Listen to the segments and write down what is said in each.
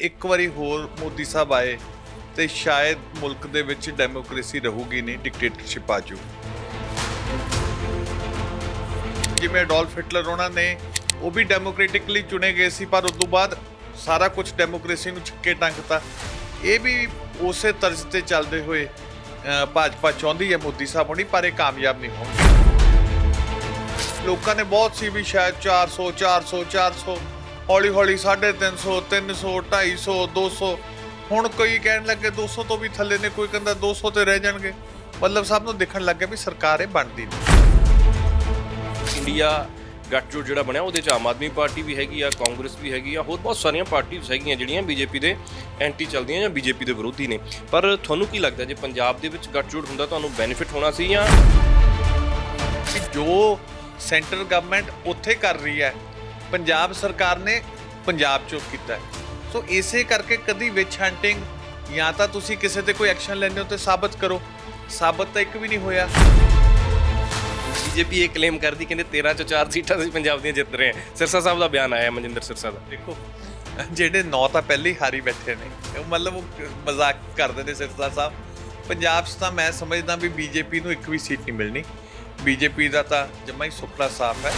ਇੱਕ ਵਾਰੀ ਹੋਰ ਮੋਦੀ ਸਾਹਿਬ ਆਏ ਤੇ ਸ਼ਾਇਦ ਮੁਲਕ ਦੇ ਵਿੱਚ ਡੈਮੋਕ੍ਰੇਸੀ ਰਹੂਗੀ ਨਹੀਂ, ਡਿਕਟੇਟਰਸ਼ਿਪ ਆ ਜਾਊ। ਜਿਵੇਂ ਅਡੋਲਫ ਹਿਟਲਰ ਉਹਨਾਂ ਨੇ, ਉਹ ਵੀ ਡੈਮੋਕ੍ਰੈਟਿਕਲੀ ਚੁਣੇ ਗਏ ਸੀ, ਪਰ ਉਸ ਤੋਂ ਬਾਅਦ ਸਾਰਾ ਕੁਝ ਡੈਮੋਕ੍ਰੇਸੀ ਨੂੰ ਛਿੱਕੇ ਟੰਗਤਾ। ਇਹ ਵੀ ਉਸੇ ਤਰਜ਼ ਤੇ ਚੱਲਦੇ ਹੋਏ ਭਾਜਪਾ ਚਾਹੁੰਦੀ ਹੈ ਮੋਦੀ ਸਾਹਿਬ ਹੋਣੀ, ਪਰ ਇਹ ਕਾਮਯਾਬ ਨਹੀਂ ਹੋਣਗੇ। ਲੋਕਾਂ ਨੇ ਬਹੁਤ ਸੀ ਵੀ ਸ਼ਾਇਦ 400 400 400 ਹੌਲੀ ਹੌਲੀ 350 300 250 200 ਹੁਣ ਕੋਈ ਕਹਿਣ ਲੱਗੇ 200 ਤੋਂ ਵੀ ਥੱਲੇ ਨੇ ਕੋਈ ਕਹਿੰਦਾ 200 ਤੇ ਰਹਿ ਜਾਣਗੇ। ਮਤਲਬ ਸਭ ਨੂੰ ਦਿਖਣ ਲੱਗ ਗਿਆ ਵੀ ਸਰਕਾਰ ਇਹ ਬਣਦੀ ਨਹੀਂ। ਇੰਡੀਆ ਗੱਠਜੋੜ ਜਿਹੜਾ ਬਣਿਆ ਉਹਦੇ ਚ ਆਮ ਆਦਮੀ ਪਾਰਟੀ ਵੀ ਹੈਗੀ ਆ ਕਾਂਗਰਸ ਵੀ ਹੈਗੀ ਆ ਹੋਰ ਬਹੁਤ ਸਾਰੀਆਂ ਪਾਰਟੀਆਂ ਹੈਗੀਆਂ ਜਿਹੜੀਆਂ ਬੀਜੇਪੀ ਦੇ ਐਂਟੀ ਚੱਲਦੀਆਂ ਜਾਂ ਬੀਜੇਪੀ ਦੇ ਵਿਰੋਧੀ ਨੇ। ਪਰ ਤੁਹਾਨੂੰ ਕੀ ਲੱਗਦਾ ਜੇ ਪੰਜਾਬ ਦੇ ਵਿੱਚ ਗੱਠਜੋੜ ਹੁੰਦਾ ਤੁਹਾਨੂੰ ਬੈਨੀਫਿਟ ਹੋਣਾ ਸੀ ਜਾਂ? ਜੋ ਸੈਂਟਰ ਗਵਰਨਮੈਂਟ ਉੱਥੇ ਕਰ ਰਹੀ ਹੈ ਪੰਜਾਬ ਸਰਕਾਰ ਨੇ ਪੰਜਾਬ ਚੋਂ ਕੀਤਾ ਹੈ। ਸੋ ਇਸੇ ਕਰਕੇ ਕਦੀ ਵਿਚ ਹੰਟਿੰਗ ਜਾਂ ਤਾਂ ਤੁਸੀਂ ਕਿਸੇ ਤੇ ਕੋਈ ਐਕਸ਼ਨ ਲੈਂਦੇ ਹੋ ਤੇ ਸਾਬਤ ਕਰੋ। ਸਾਬਤ ਤਾਂ ਇੱਕ ਵੀ ਨਹੀਂ ਹੋਇਆ। ਬੀਜੇਪੀ ਇਹ ਕਲੇਮ ਕਰਦੀ ਕਹਿੰਦੇ 13 ਚੋਂ 4 ਸੀਟਾਂ ਅਸੀਂ ਪੰਜਾਬ ਦੀਆਂ ਜਿੱਤ ਰਹੇ ਹਾਂ। ਸਿਰਸਾ ਸਾਹਿਬ ਦਾ ਬਿਆਨ ਆਇਆ ਮਨਜਿੰਦਰ ਸਿਰਸਾ ਦਾ। ਦੇਖੋ ਜਿਹੜੇ ਨੌ ਤਾਂ ਪਹਿਲੇ ਹੀ ਹਾਰੀ ਬੈਠੇ ਨੇ ਉਹ ਮਤਲਬ ਉਹ ਮਜ਼ਾਕ ਕਰਦੇ ਨੇ ਸਿਰਸਾ ਸਾਹਿਬ। ਪੰਜਾਬ 'ਚ ਤਾਂ ਮੈਂ ਸਮਝਦਾ ਵੀ ਬੀਜੇਪੀ ਨੂੰ ਇੱਕ ਵੀ ਸੀਟ ਨਹੀਂ ਮਿਲਣੀ। ਬੀਜੇਪੀ ਦਾ ਤਾਂ ਜਮਾ ਹੀ ਸੁਪਨਾ ਸਾਫ਼ ਹੈ।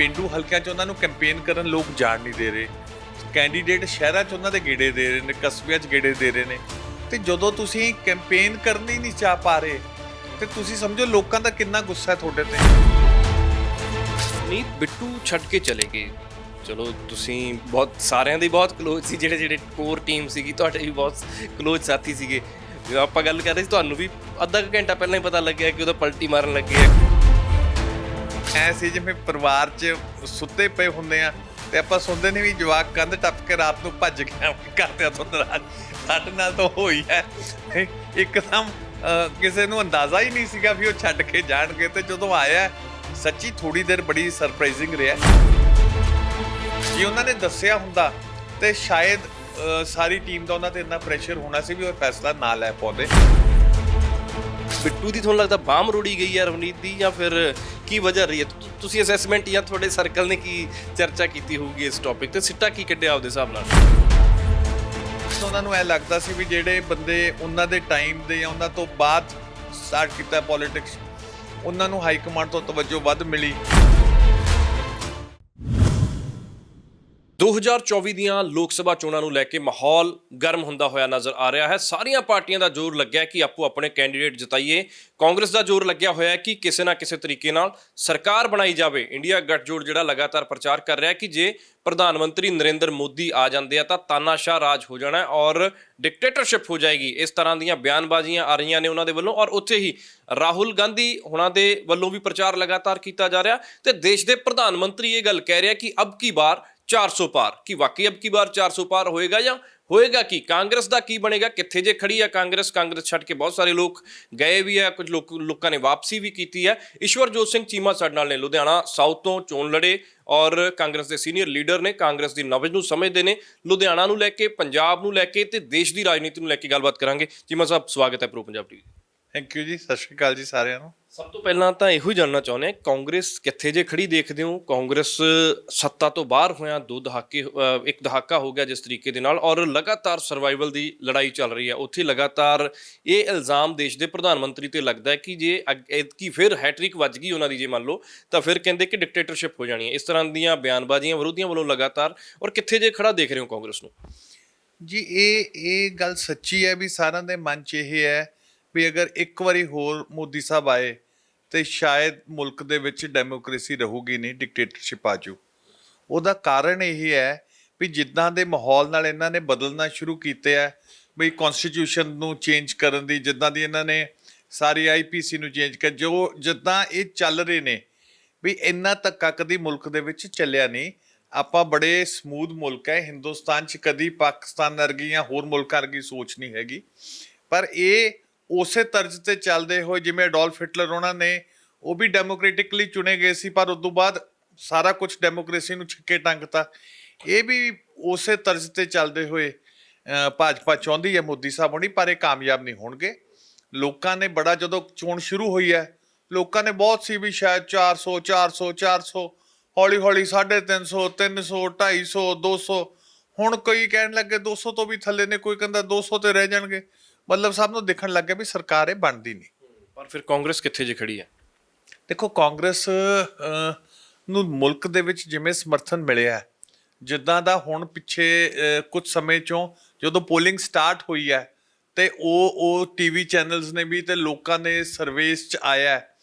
ਪਿੰਡੂ ਹਲਕਿਆਂ 'ਚ ਉਹਨਾਂ ਨੂੰ ਕੈਂਪੇਨ ਕਰਨ ਲੋਕ ਜਾਣ ਨਹੀਂ ਦੇ ਰਹੇ। ਕੈਂਡੀਡੇਟ ਸ਼ਹਿਰਾਂ 'ਚ ਉਹਨਾਂ ਦੇ ਗੇੜੇ ਦੇ ਰਹੇ ਨੇ, ਕਸਬਿਆਂ 'ਚ ਗੇੜੇ ਦੇ ਰਹੇ ਨੇ। ਤੇ ਜਦੋਂ ਤੁਸੀਂ ਕੈਂਪੇਨ ਕਰਨੀ ਨਹੀਂ ਚਾਹ ਪਾ ਰਹੇ, ਤੇ ਤੁਸੀਂ ਸਮਝੋ ਲੋਕਾਂ ਦਾ ਕਿੰਨਾ ਗੁੱਸਾ ਹੈ ਤੁਹਾਡੇ ਤੇ। ਨੀਤ ਬਿੱਟੂ ਛੱਡ ਕੇ ਚਲੇ ਗਏ। ਚਲੋ, ਤੁਸੀਂ ਬਹੁਤ, ਸਾਰਿਆਂ ਦੇ ਬਹੁਤ ਕਲੋਜ਼ ਸੀ, ਜਿਹੜੇ ਜਿਹੜੇ ਕੋਰ ਟੀਮ ਸੀਗੀ, ਤੁਹਾਡੇ ਵੀ ਬਹੁਤ ਕਲੋਜ਼ ਸਾਥੀ ਸੀਗੇ। ਆਪਾਂ ਗੱਲ ਕਰ ਰਹੇ ਸੀ, ਤੁਹਾਨੂੰ ਵੀ ਅੱਧਾ ਘੰਟਾ ਪਹਿਲਾਂ ਹੀ ਪਤਾ ਲੱਗਿਆ ਕਿ ਉਹਦਾ ਪਲਟੀ ਮਾਰਨ ਲੱਗੇ ਹੈ ਐ ਸੀ ਜਿਵੇਂ ਪਰਿਵਾਰ 'ਚ ਸੁੱਤੇ ਪਏ ਹੁੰਦੇ ਆ ਤੇ ਆਪਾਂ ਸੁਣਦੇ ਨਹੀਂ ਵੀ ਜਵਾਕ ਕੰਧ ਟੱਪ ਕੇ ਰਾਤ ਨੂੰ ਭੱਜ ਗਿਆ ਕਰਤਿਆ ਤੋਂ ਨਾਰਾਜ਼। ਸਾਡੇ ਨਾਲ ਤਾਂ ਹੋਈ ਹੈ ਇੱਕਦਮ ਕਿਸੇ ਨੂੰ ਅੰਦਾਜ਼ਾ ਹੀ ਨਹੀਂ ਸੀਗਾ ਵੀ ਉਹ ਛੱਡ ਕੇ ਜਾਣਗੇ ਤੇ ਜਦੋਂ ਆਇਆ, ਸੱਚੀ ਥੋੜੀ ਦੇਰ ਬੜੀ ਸਰਪ੍ਰਾਈਜ਼ਿੰਗ ਰਿਹਾ। ਜੇ ਉਹਨਾਂ ਨੇ ਦੱਸਿਆ ਹੁੰਦਾ ਤੇ ਸ਼ਾਇਦ ਸਾਰੀ ਟੀਮ ਦਾ ਉਹਨਾਂ ਤੇ ਇੰਨਾ ਪ੍ਰੈਸ਼ਰ ਹੋਣਾ ਸੀ ਵੀ ਉਹ ਫੈਸਲਾ ਨਾ ਲੈ ਪਾਉਂਦੇ। ਬਿੱਟੂ ਦੀ ਤੁਹਾਨੂੰ ਲੱਗਦਾ ਬਾਮ ਰੋੜੀ ਗਈ ਹੈ ਰਵਨੀਤ ਦੀ ਜਾਂ ਫਿਰ ਕੀ ਵਜ੍ਹਾ ਰਹੀ ਹੈ? ਤੁ- ਤੁਸੀਂ ਅਸੈਸਮੈਂਟ ਜਾਂ ਤੁਹਾਡੇ ਸਰਕਲ ਨੇ ਕੀ ਚਰਚਾ ਕੀਤੀ ਹੋਊਗੀ ਇਸ ਟੌਪਿਕ ਤੇ? ਸਿੱਟਾ ਕੀ ਕੱਢਿਆ ਆਪਦੇ ਹਿਸਾਬ ਨਾਲ? ਉਹਨਾਂ ਨੂੰ ਇਹ ਲੱਗਦਾ ਸੀ ਵੀ ਜਿਹੜੇ ਬੰਦੇ ਉਹਨਾਂ ਦੇ ਟਾਈਮ ਦੇ ਜਾਂ ਉਹਨਾਂ ਤੋਂ ਬਾਅਦ ਸਟਾਰਟ ਕੀਤਾ ਪੋਲਿਟਿਕਸ ਉਹਨਾਂ ਨੂੰ ਹਾਈ ਕਮਾਂਡ ਤੋਂ ਤਵੱਜੋ ਵੱਧ ਮਿਲੀ। 2024 ਦੀਆਂ ਲੋਕ ਸਭਾ ਚੋਣਾਂ ਨੂੰ ਲੈ ਕੇ ਮਾਹੌਲ ਗਰਮ ਹੁੰਦਾ ਹੋਇਆ ਨਜ਼ਰ ਆ ਰਿਹਾ ਹੈ। ਸਾਰੀਆਂ ਪਾਰਟੀਆਂ ਦਾ ਜ਼ੋਰ ਲੱਗਿਆ ਕਿ ਆਪੋ ਆਪਣੇ ਕੈਂਡੀਡੇਟ ਜਿਤਾਈਏ। ਕਾਂਗਰਸ ਦਾ ਜ਼ੋਰ ਲੱਗਿਆ ਹੋਇਆ ਹੈ ਕਿ ਕਿਸੇ ਨਾ ਕਿਸੇ ਤਰੀਕੇ ਨਾਲ ਸਰਕਾਰ ਬਣਾਈ ਜਾਵੇ। ਇੰਡੀਆ ਗੱਠਜੋੜ ਜਿਹੜਾ ਲਗਾਤਾਰ ਪ੍ਰਚਾਰ ਕਰ ਰਿਹਾ ਹੈ ਕਿ ਜੇ ਪ੍ਰਧਾਨ ਮੰਤਰੀ ਨਰਿੰਦਰ ਮੋਦੀ ਆ ਜਾਂਦੇ ਆ ਤਾਂ ਤਾਨਾਸ਼ਾਹ ਰਾਜ ਹੋ ਜਾਣਾ ਔਰ ਡਿਕਟੇਟਰਸ਼ਿਪ ਹੋ ਜਾਏਗੀ। ਇਸ ਤਰ੍ਹਾਂ ਦੀਆਂ ਬਿਆਨਬਾਜ਼ੀਆਂ ਆ ਰਹੀਆਂ ਨੇ ਉਹਨਾਂ ਦੇ ਵੱਲੋਂ ਔਰ ਉੱਥੇ ਹੀ ਰਾਹੁਲ ਗਾਂਧੀ ਹੁਣਾਂ ਦੇ ਵੱਲੋਂ ਵੀ ਪ੍ਰਚਾਰ ਲਗਾਤਾਰ ਕੀਤਾ ਜਾ ਰਿਹਾ ਤੇ ਦੇਸ਼ ਦੇ ਪ੍ਰਧਾਨ ਮੰਤਰੀ ਇਹ ਗੱਲ ਕਹਿ ਰਿਹਾ ਕਿ ਅਬ ਕੀ ਬਾਰ 400 ਪਾਰ। ਕੀ ਵਾਕਈ ਅਬ ਕੀ ਬਾਰ 400 ਪਾਰ ਹੋਏਗਾ ਜਾਂ ਹੋਏਗਾ ਕੀ? ਕਾਂਗਰਸ ਦਾ ਕੀ ਬਣੇਗਾ? ਕਿੱਥੇ ਜੇ ਖੜੀ ਹੈ ਕਾਂਗਰਸ? ਕਾਂਗਰਸ ਛੱਡ ਕੇ ਬਹੁਤ ਸਾਰੇ ਲੋਕ ਗਏ ਵੀ ਹੈ ਕੁਝ ਲੋਕ, ਲੋਕਾਂ ਨੇ ਵਾਪਸੀ ਵੀ ਕੀਤੀ ਹੈ ਈਸ਼ਵਰਜੋਤ ਸਿੰਘ ਚੀਮਾ ਸਾਡੇ ਨਾਲ ਨੇ, ਲੁਧਿਆਣਾ ਸਾਊਥ ਤੋਂ ਚੋਣ ਲੜੇ ਔਰ ਕਾਂਗਰਸ ਦੇ ਸੀਨੀਅਰ ਲੀਡਰ ਨੇ, ਕਾਂਗਰਸ ਦੀ ਨਵਜ ਨੂੰ ਸਮਝਦੇ ਨੇ, ਲੁਧਿਆਣਾ ਨੂੰ ਲੈ ਕੇ, ਪੰਜਾਬ ਨੂੰ ਲੈ ਕੇ ਤੇ ਦੇਸ਼ ਦੀ ਰਾਜਨੀਤੀ ਨੂੰ ਲੈ ਕੇ ਗੱਲਬਾਤ ਕਰਾਂਗੇ। ਚੀਮਾ ਸਾਹਿਬ, ਸਵਾਗਤ ਹੈ pro Punjab TV. Thank you ji, ਸਤਿ ਸ਼੍ਰੀ ਅਕਾਲ ਜੀ ਸਾਰਿਆਂ ਨੂੰ। ਸਭ ਤੋਂ ਪਹਿਲਾਂ ਤਾਂ ਇਹੋ ਹੀ ਜਾਨਣਾ ਚਾਹੁੰਦੇ ਹਾਂ, ਕਾਂਗਰਸ ਕਿੱਥੇ ਜੇ ਖੜੀ ਦੇਖਦੇ ਹੋ, ਕਾਂਗਰਸ ਸੱਤਾ ਤੋਂ ਬਾਹਰ ਹੋਇਆ ਦੋ ਦਹਾਕੇ ਇੱਕ ਦਹਾਕਾ ਹੋ ਗਿਆ ਜਿਸ ਤਰੀਕੇ ਦੇ ਨਾਲ, ਔਰ ਲਗਾਤਾਰ ਸਰਵਾਈਵਲ ਦੀ ਲੜਾਈ ਚੱਲ ਰਹੀ ਹੈ। ਉੱਥੇ ਲਗਾਤਾਰ ਇਹ ਇਲਜ਼ਾਮ ਦੇਸ਼ ਦੇ ਪ੍ਰਧਾਨ ਮੰਤਰੀ ਤੇ ਲੱਗਦਾ ਹੈ ਕਿ ਜੇ ਕੀ ਫਿਰ ਹੈਟ੍ਰਿਕ ਵੱਜ ਗਈ ਉਹਨਾਂ ਦੀ ਜੇ ਮੰਨ ਲਓ, ਤਾਂ ਫਿਰ ਕਹਿੰਦੇ ਕਿ ਡਿਕਟੇਟਰਸ਼ਿਪ ਹੋ ਜਾਣੀ ਹੈ। ਇਸ ਤਰ੍ਹਾਂ ਦੀਆਂ ਬਿਆਨਬਾਜ਼ੀਆਂ ਵਿਰੋਧੀਆਂ ਵੱਲੋਂ ਲਗਾਤਾਰ, ਔਰ ਕਿੱਥੇ ਜੇ ਖੜਾ ਦੇਖ ਰਹੇ ਹੋ ਕਾਂਗਰਸ ਨੂੰ? ਜੀ, ਇਹ ਇਹ ਗੱਲ ਸੱਚੀ ਹੈ ਵੀ ਸਾਰਿਆਂ ਦੇ ਮਨ 'ਚ ਇਹ ਹੈ ਵੀ ਅਗਰ ਇੱਕ ਵਾਰੀ ਹੋਰ ਮੋਦੀ ਸਾਹਿਬ ਆਏ, ਤੇ ਸ਼ਾਇਦ ਮੁਲਕ ਦੇ ਵਿੱਚ ਡੈਮੋਕ੍ਰੇਸੀ ਰਹੂਗੀ ਨਹੀਂ, ਡਿਕਟੇਟਰਸ਼ਿਪ ਆ ਉਹਦਾ ਕਾਰਨ ਇਹ ਹੈ ਵੀ ਜਿੱਦਾਂ ਦੇ ਮਾਹੌਲ ਨਾਲ ਇਹਨਾਂ ਨੇ ਬਦਲਣਾ ਸ਼ੁਰੂ ਕੀਤੇ ਆ, ਵੀ ਕਨਸਟੀਟਿਊਸ਼ਨ ਨੂੰ ਚੇਂਜ ਕਰਨ ਦੀ, ਜਿੱਦਾਂ ਦੀ ਇਹਨਾਂ ਨੇ ਸਾਰੀ ਆਈਪੀਸੀ ਨੂੰ ਚੇਂਜ ਕਰ, ਜੋ ਜਿੱਦਾਂ ਇਹ ਚੱਲ ਰਹੇ ਨੇ, ਵੀ ਇੰਨਾ ਧੱਕਾ ਕਦੀ ਮੁਲਕ ਦੇ ਵਿੱਚ ਚੱਲਿਆ ਨਹੀਂ। ਆਪਾਂ ਬੜੇ ਸਮੂਥ ਮੁਲਕ ਹੈ, ਹਿੰਦੁਸਤਾਨ 'ਚ ਕਦੀ ਪਾਕਿਸਤਾਨ ਵਰਗੀ ਜਾਂ ਹੋਰ ਮੁਲਕਾਂ ਵਰਗੀ ਸੋਚ ਨਹੀਂ ਹੈਗੀ। ਪਰ ਇਹ ਉਸੇ ਤਰਜ਼ ਤੇ ਚੱਲਦੇ ਹੋਏ ਜਿਵੇਂ ਅਡੋਲਫ ਹਿਟਲਰ ਉਹਨਾਂ ਨੇ, ਉਹ ਵੀ ਡੈਮੋਕ੍ਰੈਟਿਕਲੀ ਚੁਣੇ ਗਏ ਸੀ, ਪਰ ਉਸ ਤੋਂ ਬਾਅਦ ਸਾਰਾ ਕੁਝ ਡੈਮੋਕ੍ਰੇਸੀ ਨੂੰ ਛਿੱਕੇ ਟੰਗਤਾ ਇਹ ਵੀ ਉਸੇ ਤਰਜ਼ ਤੇ ਚੱਲਦੇ ਹੋਏ ਭਾਜਪਾ ਚਾਹੁੰਦੀ ਹੈ, ਮੋਦੀ ਸਾਹਿਬ ਹੋਣੀ, ਪਰ ਇਹ ਕਾਮਯਾਬ ਨਹੀਂ ਹੋਣਗੇ। ਲੋਕਾਂ ਨੇ ਬੜਾ ਜਦੋਂ ਚੋਣ ਸ਼ੁਰੂ ਹੋਈ ਹੈ, ਲੋਕਾਂ ਨੇ ਬਹੁਤ ਸੀ ਵੀ ਸ਼ਾਇਦ 400 400 400 ਹੌਲੀ ਹੌਲੀ 350 300 250 200 ਹੁਣ ਕੋਈ ਕਹਿਣ ਲੱਗੇ 200 ਤੋਂ ਵੀ ਥੱਲੇ ਨੇ, ਕੋਈ ਕਹਿੰਦਾ 200 ਤੇ ਰਹਿ ਜਾਣਗੇ। ਮਤਲਬ ਸਭ ਨੂੰ ਦਿਖਣ ਲੱਗ ਗਿਆ ਵੀ ਸਰਕਾਰ ਇਹ ਬਣਦੀ ਨਹੀਂ। ਪਰ ਫਿਰ ਕਾਂਗਰਸ ਕਿੱਥੇ ਜੇ ਖੜੀ ਹੈ? ਦੇਖੋ ਕਾਂਗਰਸ ਨੂੰ ਮੁਲਕ ਦੇ ਵਿੱਚ ਜਿਵੇਂ ਸਮਰਥਨ ਮਿਲਿਆ ਜਿੱਦਾਂ ਦਾ ਹੁਣ ਪਿੱਛੇ ਕੁਝ ਸਮੇਂ ਚੋਂ ਜਦੋਂ ਪੋਲਿੰਗ ਸਟਾਰਟ ਹੋਈ ਹੈ ਤੇ ਉਹ ਉਹ ਟੀਵੀ ਚੈਨਲਸ ਨੇ ਵੀ ਤੇ ਲੋਕਾਂ ਨੇ ਸਰਵੇਸ ਚ ਆਇਆ ਹੈ।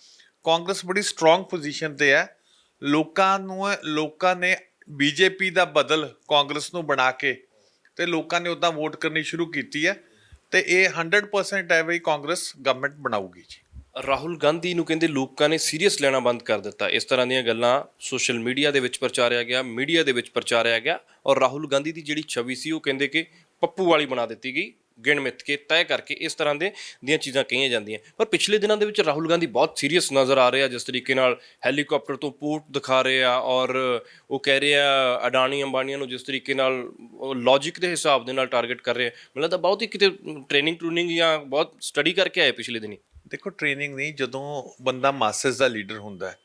ਕਾਂਗਰਸ ਬੜੀ ਸਟਰੋਂਗ ਪੋਜੀਸ਼ਨ ਤੇ ਹੈ। ਲੋਕਾਂ ਨੂੰ ਲੋਕਾਂ ਨੇ ਬੀਜੇਪੀ ਦਾ ਬਦਲ ਕਾਂਗਰਸ ਨੂੰ ਬਣਾ ਕੇ ਤੇ ਲੋਕਾਂ ਨੇ ਉਦਾਂ ਵੋਟ ਕਰਨੀ ਸ਼ੁਰੂ ਕੀਤੀ ਹੈ। ਤੇ ਇਹ 100% ਹੈ ਵੀ ਕਾਂਗਰਸ ਗਵਰਨਮੈਂਟ ਬਣਾਊਗੀ ਜੀ। ਰਾਹੁਲ ਗਾਂਧੀ ਨੂੰ ਕਹਿੰਦੇ ਲੋਕਾਂ ਨੇ ਸੀਰੀਅਸ ਲੈਣਾ ਬੰਦ ਕਰ ਦਿੱਤਾ। ਇਸ ਤਰ੍ਹਾਂ ਦੀਆਂ ਗੱਲਾਂ ਸੋਸ਼ਲ ਮੀਡੀਆ ਦੇ ਵਿੱਚ ਪ੍ਰਚਾਰਿਆ ਗਿਆ ਮੀਡੀਆ ਦੇ ਵਿੱਚ ਪ੍ਰਚਾਰਿਆ ਗਿਆ ਔਰ ਰਾਹੁਲ ਗਾਂਧੀ ਦੀ ਜਿਹੜੀ ਛਵੀ ਸੀ ਉਹ ਕਹਿੰਦੇ ਕਿ ਪੱਪੂ ਵਾਲੀ ਬਣਾ ਦਿੱਤੀ ਗਈ। ਗਿਣ ਮਿੱਥ ਕੇ ਤੈਅ ਕਰਕੇ ਇਸ ਤਰ੍ਹਾਂ ਦੇ ਦੀਆਂ ਚੀਜ਼ਾਂ ਕਹੀਆਂ ਜਾਂਦੀਆਂ। ਪਰ ਪਿਛਲੇ ਦਿਨਾਂ ਦੇ ਵਿੱਚ ਰਾਹੁਲ ਗਾਂਧੀ ਬਹੁਤ ਸੀਰੀਅਸ ਨਜ਼ਰ ਆ ਰਹੇ ਆ, ਜਿਸ ਤਰੀਕੇ ਨਾਲ ਹੈਲੀਕਾਪਟਰ ਤੋਂ ਪੋਰਟ ਦਿਖਾ ਰਹੇ ਆ ਔਰ ਉਹ ਕਹਿ ਰਹੇ ਆ, ਅਡਾਨੀ ਅੰਬਾਨੀਆਂ ਨੂੰ ਜਿਸ ਤਰੀਕੇ ਨਾਲ ਲੌਜੀਕ ਦੇ ਹਿਸਾਬ ਦੇ ਨਾਲ ਟਾਰਗੇਟ ਕਰ ਰਹੇ ਆ। ਮੈਨੂੰ ਲੱਗਦਾ ਬਹੁਤ ਹੀ ਕਿਤੇ ਟ੍ਰੇਨਿੰਗ ਟ੍ਰੂਨਿੰਗ ਜਾਂ ਬਹੁਤ ਸਟੱਡੀ ਕਰਕੇ ਆਏ ਪਿਛਲੇ ਦਿਨੀ। ਦੇਖੋ ਟ੍ਰੇਨਿੰਗ ਨਹੀਂ, ਜਦੋਂ ਬੰਦਾ ਮਾਸਸ ਦਾ ਲੀਡਰ ਹੁੰਦਾ ਹੈ,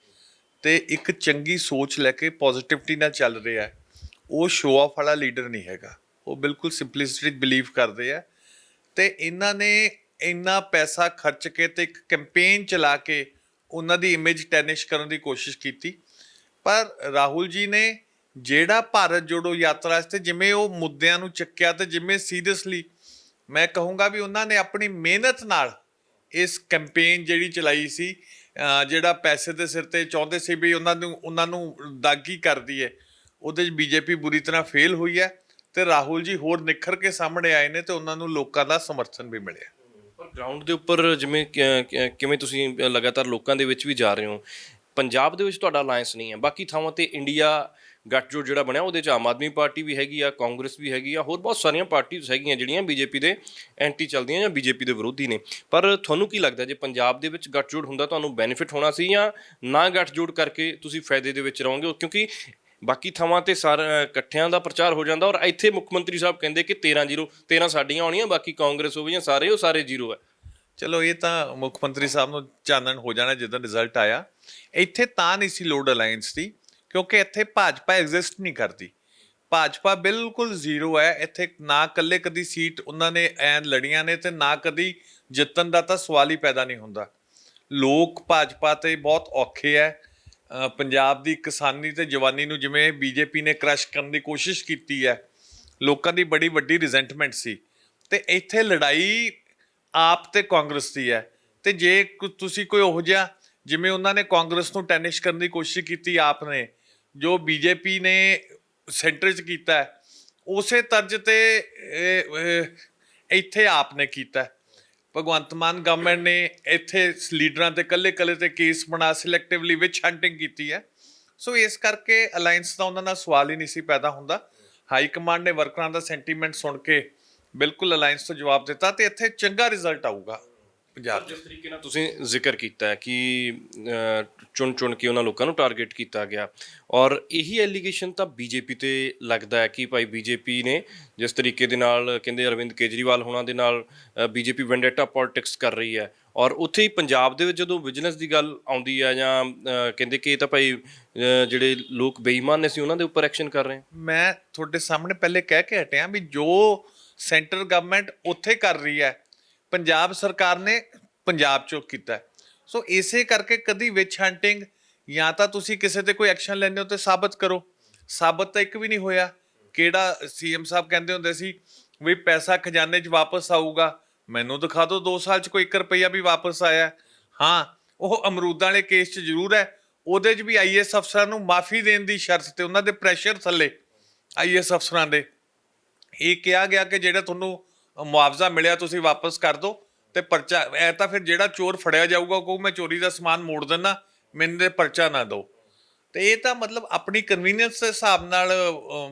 ਤੇ ਇੱਕ ਚੰਗੀ ਸੋਚ ਲੈ ਕੇ ਪੋਜ਼ਿਟਿਵਿਟੀ ਨਾਲ ਚੱਲ ਰਿਹਾ ਹੈ, ਉਹ ਸ਼ੋਅ ਆਫ ਵਾਲਾ ਲੀਡਰ ਨਹੀਂ ਹੈਗਾ। ਉਹ ਬਿਲਕੁਲ ਸਿੰਪਲਿਸਿਟੀ ਬਿਲੀਵ ਕਰਦੇ ਆ ਤੇ ਇਹਨਾਂ ਨੇ ਇੰਨਾ ਪੈਸਾ ਖਰਚ ਕੇ ਤੇ ਇੱਕ ਕੈਂਪੇਨ ਚਲਾ ਕੇ ਉਹਨਾਂ ਦੀ ਇਮੇਜ ਟੈਨਿਸ਼ ਕਰਨ ਦੀ ਕੋਸ਼ਿਸ਼ ਕੀਤੀ। ਪਰ ਰਾਹੁਲ ਜੀ ਨੇ ਜਿਹੜਾ ਭਾਰਤ ਜੋੜੋ ਯਾਤਰਾ ਤੇ ਜਿਵੇਂ ਉਹ ਮੁੱਦਿਆਂ ਨੂੰ ਚੱਕਿਆ ਤੇ ਜਿਵੇਂ ਸੀਰੀਅਸਲੀ ਮੈਂ ਕਹੂੰਗਾ ਵੀ ਉਹਨਾਂ ਨੇ ਆਪਣੀ ਮਿਹਨਤ ਨਾਲ ਇਸ ਕੈਂਪੇਨ ਜਿਹੜੀ ਚਲਾਈ ਸੀ ਜਿਹੜਾ ਪੈਸੇ ਦੇ ਸਿਰ ਤੇ ਚਾਹੁੰਦੇ ਸੀ ਵੀ ਉਹਨਾਂ ਨੂੰ ਉਹਨਾਂ ਨੂੰ ਦਾਗੀ ਕਰਦੀ ਹੈ, ਉਹਦੇ 'ਚ ਬੀਜੇਪੀ ਬੁਰੀ ਤਰ੍ਹਾਂ ਫੇਲ ਹੋਈ ਹੈ। ਤੇ ਰਾਹੁਲ ਜੀ ਹੋਰ ਨਿਖਰ ਕੇ ਸਾਹਮਣੇ ਆਏ ਨੇ ਤੇ ਉਹਨਾਂ ਨੂੰ ਲੋਕਾਂ ਦਾ ਸਮਰਥਨ ਵੀ ਮਿਲਿਆ। ਪਰ ਗਰਾਊਂਡ ਦੇ ਉੱਪਰ ਜਿਵੇਂ ਕਿਵੇਂ ਤੁਸੀਂ ਲਗਾਤਾਰ ਲੋਕਾਂ ਦੇ ਵਿੱਚ ਵੀ ਜਾ ਰਹੇ ਹੋ, ਪੰਜਾਬ ਦੇ ਵਿੱਚ ਤੁਹਾਡਾ ਅਲਾਈਅੰਸ ਨਹੀਂ ਹੈ। ਬਾਕੀ ਥਾਵਾਂ ਤੇ ਇੰਡੀਆ ਗੱਠਜੋੜ ਜਿਹੜਾ ਬਣਿਆ, ਉਹਦੇ ਚ ਆਮ ਆਦਮੀ ਪਾਰਟੀ ਵੀ ਹੈਗੀ ਆ, ਕਾਂਗਰਸ ਵੀ ਹੈਗੀ ਆ, ਹੋਰ ਬਹੁਤ ਸਾਰੀਆਂ ਪਾਰਟੀਆਂ ਹੈਗੀਆਂ ਜਿਹੜੀਆਂ ਬੀਜੇਪੀ ਦੇ ਐਂਟੀ ਚੱਲਦੀਆਂ ਜਾਂ ਬੀਜੇਪੀ ਦੇ ਵਿਰੋਧੀ ਨੇ। ਪਰ ਤੁਹਾਨੂੰ ਕੀ ਲੱਗਦਾ, ਜੇ ਪੰਜਾਬ ਦੇ ਵਿੱਚ ਗੱਠਜੋੜ ਹੁੰਦਾ, ਤੁਹਾਨੂੰ ਬੈਨੀਫਿਟ ਹੋਣਾ ਸੀ ਜਾਂ ਨਾ ਗੱਠਜੋੜ ਕਰਕੇ ਤੁਸੀਂ ਫਾਇਦੇ ਦੇ ਵਿੱਚ ਰਹੋਗੇ? ਕਿਉਂਕਿ ਬਾਕੀ ਥਾਵਾਂ ਤੇ ਸਾਰੇ ਇਕੱਠਿਆਂ ਦਾ ਪ੍ਰਚਾਰ ਹੋ ਜਾਂਦਾ ਔਰ ਇੱਥੇ ਮੁੱਖ ਮੰਤਰੀ ਸਾਹਿਬ ਕਹਿੰਦੇ ਕਿ 13 ਜ਼ੀਰੋ 13 ਸਾਡੀਆਂ ਆਉਣੀਆਂ ਬਾਕੀ ਕਾਂਗਰਸ ਹੋਵੇ ਜਾਂ ਸਾਰੇ ਉਹ ਸਾਰੇ ਜ਼ੀਰੋ ਹੈ ਚਲੋ, ਇਹ ਤਾਂ ਮੁੱਖ ਮੰਤਰੀ ਸਾਹਿਬ ਨੂੰ ਚਾਨਣ ਹੋ ਜਾਣਾ ਜਦੋਂ ਰਿਜ਼ਲਟ ਆਇਆ। ਇੱਥੇ ਤਾਂ ਨਹੀਂ ਸੀ ਲੋਡ ਅਲਾਈਅੰਸ ਦੀ, ਕਿਉਂਕਿ ਇੱਥੇ ਭਾਜਪਾ ਐਗਜ਼ਿਸਟ ਨਹੀਂ ਕਰਦੀ। ਭਾਜਪਾ ਬਿਲਕੁਲ ਜ਼ੀਰੋ ਹੈ, ਇੱਥੇ ਨਾ ਕੱਲੇ ਕਦੀ ਸੀਟ ਉਹਨਾਂ ਨੇ ਐਨ ਲੜੀਆਂ ਨੇ ਤੇ ਨਾ ਕਦੀ ਜਿੱਤਣ ਦਾ ਤਾਂ ਸਵਾਲ ਹੀ ਪੈਦਾ ਨਹੀਂ ਹੁੰਦਾ। ਲੋਕ ਭਾਜਪਾ ਤੇ ਬਹੁਤ ਔਖੇ ਹੈ ਪੰਜਾਬ ਦੀ ਕਿਸਾਨੀ ਤੇ ਜਵਾਨੀ ਨੂੰ ਜਿਵੇਂ ਬੀਜੇਪੀ ਨੇ ਕ੍ਰਸ਼ ਕਰਨ ਦੀ ਕੋਸ਼ਿਸ਼ ਕੀਤੀ ਹੈ, ਲੋਕਾਂ ਦੀ ਬੜੀ ਵੱਡੀ ਰਿਜ਼ੈਂਟਮੈਂਟ ਸੀ। ਤੇ ਇੱਥੇ ਲੜਾਈ ਆਪ ਤੇ ਕਾਂਗਰਸ ਦੀ ਹੈ। ਤੇ ਜੇ ਕੁ- ਤੁਸੀਂ ਕੋਈ ਉਹ ਜਿਹਾ, ਜਿਵੇਂ ਉਹਨਾਂ ਨੇ ਕਾਂਗਰਸ ਨੂੰ ਟੈਨਿਸ਼ ਕਰਨ ਦੀ ਕੋਸ਼ਿਸ਼ ਕੀਤੀ ਆਪ ਨੇ, ਜੋ ਬੀਜੇਪੀ ਨੇ ਸੈਂਟਰ 'ਚ ਕੀਤਾ ਉਸੇ ਤਰਜ ਤੇ ਇੱਥੇ ਆਪ ਨੇ ਕੀਤਾ ਭਗਵੰਤ ਮਾਨ ਗਵਰਨਮੈਂਟ ਨੇ ਇੱਥੇ ਲੀਡਰਾਂ ਤੇ ਕੱਲੇ-ਕੱਲੇ ਤੇ ਕੇਸ ਬਣਾ ਸਿਲੈਕਟਿਵਲੀ ਵਿਚ ਹੰਟਿੰਗ ਕੀਤੀ ਹੈ। ਸੋ ਇਸ ਕਰਕੇ ਅਲਾਈਅੰਸ ਦਾ ਉਹਨਾਂ ਨਾਲ ਸਵਾਲ ਹੀ ਨਹੀਂ ਸੀ ਪੈਦਾ ਹੁੰਦਾ। ਹਾਈ ਕਮਾਂਡ ਨੇ ਵਰਕਰਾਂ ਦਾ ਸੈਂਟੀਮੈਂਟ ਸੁਣ ਕੇ ਬਿਲਕੁਲ ਅਲਾਈਅੰਸ ਤੋਂ ਜਵਾਬ ਦਿੱਤਾ ਤੇ ਇੱਥੇ ਚੰਗਾ ਰਿਜ਼ਲਟ ਆਊਗਾ। ਪੰਜਾਬ 'ਚ ਜਿਸ ਤਰੀਕੇ ਨਾਲ ਤੁਸੀਂ ਜ਼ਿਕਰ ਕੀਤਾ ਹੈ ਕਿ ਚੁਣ ਚੁਣ ਕੇ ਉਹਨਾਂ ਲੋਕਾਂ ਨੂੰ ਟਾਰਗੇਟ ਕੀਤਾ ਗਿਆ। ਔਰ ਇਹੀ ਐਲੀਗੇਸ਼ਨ ਤਾਂ ਬੀਜੇਪੀ ਤੇ ਲੱਗਦਾ ਹੈ ਕਿ ਭਾਈ ਬੀਜੇਪੀ ਨੇ ਜਿਸ ਤਰੀਕੇ ਦੇ ਨਾਲ ਕਹਿੰਦੇ ਅਰਵਿੰਦ ਕੇਜਰੀਵਾਲ ਹੋਣਾ ਦੇ ਨਾਲ ਬੀਜੇਪੀ ਵੈਂਡੇਟਾ ਪੋਲਿਟਿਕਸ ਕਰ ਰਹੀ ਹੈ। ਔਰ ਉੱਥੇ ਹੀ ਪੰਜਾਬ ਦੇ ਵਿੱਚ ਜਦੋਂ ਵਿਜੀਲੈਂਸ ਦੀ ਗੱਲ ਆਉਂਦੀ ਹੈ ਜਾਂ ਕਹਿੰਦੇ ਕਿ ਇਹ ਤਾਂ ਭਾਈ ਜਿਹੜੇ ਲੋਕ ਬੇਈਮਾਨ ਨੇ ਸੀ ਉਹਨਾਂ ਦੇ ਉੱਪਰ ਐਕਸ਼ਨ ਕਰ ਰਹੇ ਮੈਂ ਤੁਹਾਡੇ ਸਾਹਮਣੇ ਪਹਿਲੇ ਕਹਿ ਕੇ ਹਟਿਆ ਵੀ ਜੋ ਸੈਂਟਰ ਗਵਰਨਮੈਂਟ ਉੱਥੇ ਕਰ ਰਹੀ ਹੈ ਪੰਜਾਬ ਸਰਕਾਰ ਨੇ ਪੰਜਾਬ ਚੋਂ ਕੀਤਾ ਸੋ ਇਸੇ ਕਰਕੇ ਕਦੀ ਵਿਚ ਹੰਟਿੰਗ ਜਾਂ ਤਾਂ ਤੁਸੀਂ ਕਿਸੇ ਤੇ ਕੋਈ ਐਕਸ਼ਨ ਲੈਂਦੇ ਹੋ ਤੇ ਸਾਬਤ ਕਰੋ। ਸਾਬਤ ਤਾਂ ਇੱਕ ਵੀ ਨਹੀਂ ਹੋਇਆ। ਕਿਹੜਾ ਸੀਐਮ ਸਾਹਿਬ ਕਹਿੰਦੇ ਹੁੰਦੇ ਸੀ ਵੀ ਪੈਸਾ ਖਜ਼ਾਨੇ 'ਚ ਵਾਪਸ ਆਊਗਾ। ਮੈਨੂੰ ਦਿਖਾ ਦਿਓ 2 ਸਾਲ 'ਚ ਕੋਈ 1 ਰੁਪਈਆ ਵੀ ਵਾਪਸ ਆਇਆ। ਹਾਂ, ਉਹ ਅਮਰੂਦਾਂ ਵਾਲੇ ਕੇਸ 'ਚ ਜ਼ਰੂਰ ਹੈ। ਉਹਦੇ 'ਚ ਵੀ ਆਈਐਸ ਅਫਸਰਾਂ ਨੂੰ ਮਾਫੀ ਦੇਣ ਦੀ ਸ਼ਰਤ ਤੇ ਉਹਨਾਂ ਦੇ ਪ੍ਰੈਸ਼ਰ ਥੱਲੇ ਆਈਐਸ ਅਫਸਰਾਂ ਦੇ। ਇਹ ਕਿਹਾ ਗਿਆ ਕਿ ਜਿਹੜਾ ਤੁਹਾਨੂੰ ਮੁਆਵਜ਼ਾ ਮਿਲਿਆ, ਤੁਸੀਂ ਵਾਪਸ ਕਰ ਦਿਓ ਤੇ ਪਰਚਾ, ਐ ਤਾਂ ਫਿਰ ਜਿਹੜਾ ਚੋਰ ਫੜਿਆ ਜਾਊਗਾ ਉਹ ਕਹੂ ਮੈਂ ਚੋਰੀ ਦਾ ਸਮਾਨ ਮੋੜ ਦਿੰਦਾ ਮੈਨੂੰ ਤੇ ਪਰਚਾ ਨਾ ਦਿਓ। ਤੇ ਇਹ ਤਾਂ ਮਤਲਬ ਆਪਣੀ ਕਨਵੀਨੀਅੰਸ ਦੇ ਹਿਸਾਬ ਨਾਲ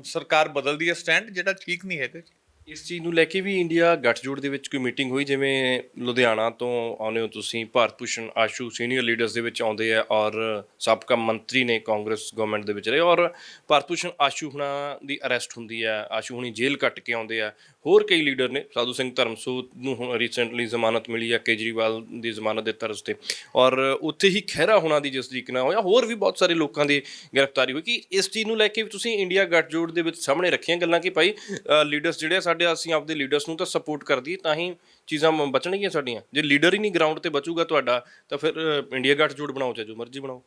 ਸਰਕਾਰ ਬਦਲਦੀ ਹੈ ਸਟੈਂਡ, ਜਿਹੜਾ ਠੀਕ ਨਹੀਂ ਹੈਗਾ ਇਸ ਚੀਜ਼ ਨੂੰ ਲੈ ਕੇ ਵੀ ਇੰਡੀਆ ਗੱਠਜੋੜ ਦੇ ਵਿੱਚ ਕੋਈ ਮੀਟਿੰਗ ਹੋਈ, ਜਿਵੇਂ ਲੁਧਿਆਣਾ ਤੋਂ ਆਉਂਦੇ ਹੋ ਤੁਸੀਂ, ਭਾਰਤ ਭੂਸ਼ਣ ਆਸ਼ੂ ਸੀਨੀਅਰ ਲੀਡਰਸ ਦੇ ਵਿੱਚ ਆਉਂਦੇ ਆ, ਔਰ ਸਾਬਕਾ ਮੰਤਰੀ ਨੇ ਕਾਂਗਰਸ ਗਵਰਨਮੈਂਟ ਦੇ ਵਿੱਚ ਰਹੇ, ਔਰ ਭਾਰਤ ਭੂਸ਼ਣ ਆਸ਼ੂ ਹੁਣਾਂ ਦੀ ਅਰੈਸਟ ਹੁੰਦੀ ਹੈ, ਆਸ਼ੂ ਹੁਣੀ ਜੇਲ੍ਹ ਕੱਟ ਕੇ ਆਉਂਦੇ ਆ ਹੋਰ ਕਈ ਲੀਡਰ ਨੇ, ਸਾਧੂ ਸਿੰਘ ਧਰਮਸੋਤ ਨੂੰ ਹੁਣ ਰੀਸੈਂਟਲੀ ਜ਼ਮਾਨਤ ਮਿਲੀ ਹੈ ਕੇਜਰੀਵਾਲ ਦੀ ਜ਼ਮਾਨਤ ਦੇ ਤਰਜ਼ ਤੇ। ਔਰ ਉੱਥੇ ਹੀ ਖਹਿਰਾ ਹੋਣਾ ਦੀ ਜਿਸ ਤਰੀਕੇ ਨਾਲ ਹੋਇਆ, ਹੋਰ ਵੀ ਬਹੁਤ ਸਾਰੇ ਲੋਕਾਂ ਦੀ ਗ੍ਰਿਫਤਾਰੀ ਹੋਈ ਕਿ ਇਸ ਚੀਜ਼ ਨੂੰ ਲੈ ਕੇ ਵੀ ਤੁਸੀਂ ਇੰਡੀਆ ਗੱਠਜੋੜ ਦੇ ਵਿੱਚ ਸਾਹਮਣੇ ਰੱਖੀਆਂ ਗੱਲਾਂ ਕਿ ਭਾਈ ਲੀਡਰਸ ਜਿਹੜੇ ਆ, ਸਾਡੇ ਅਸੀਂ ਆਪਦੇ ਲੀਡਰਸ ਨੂੰ ਤਾਂ ਸਪੋਰਟ ਕਰਦੀ ਤਾਂ ਹੀ ਚੀਜ਼ਾਂ ਬਚਣਗੀਆਂ ਸਾਡੀਆਂ। ਜੇ ਲੀਡਰ ਹੀ ਨਹੀਂ ਗਰਾਊਂਡ ਤੇ ਬਚੂਗਾ ਤੁਹਾਡਾ, ਤਾਂ ਫਿਰ ਇੰਡੀਆ ਗੱਠਜੋੜ ਬਣਾਓ ਚਾਹੇ ਜੋ ਮਰਜ਼ੀ ਬਣਾਓ।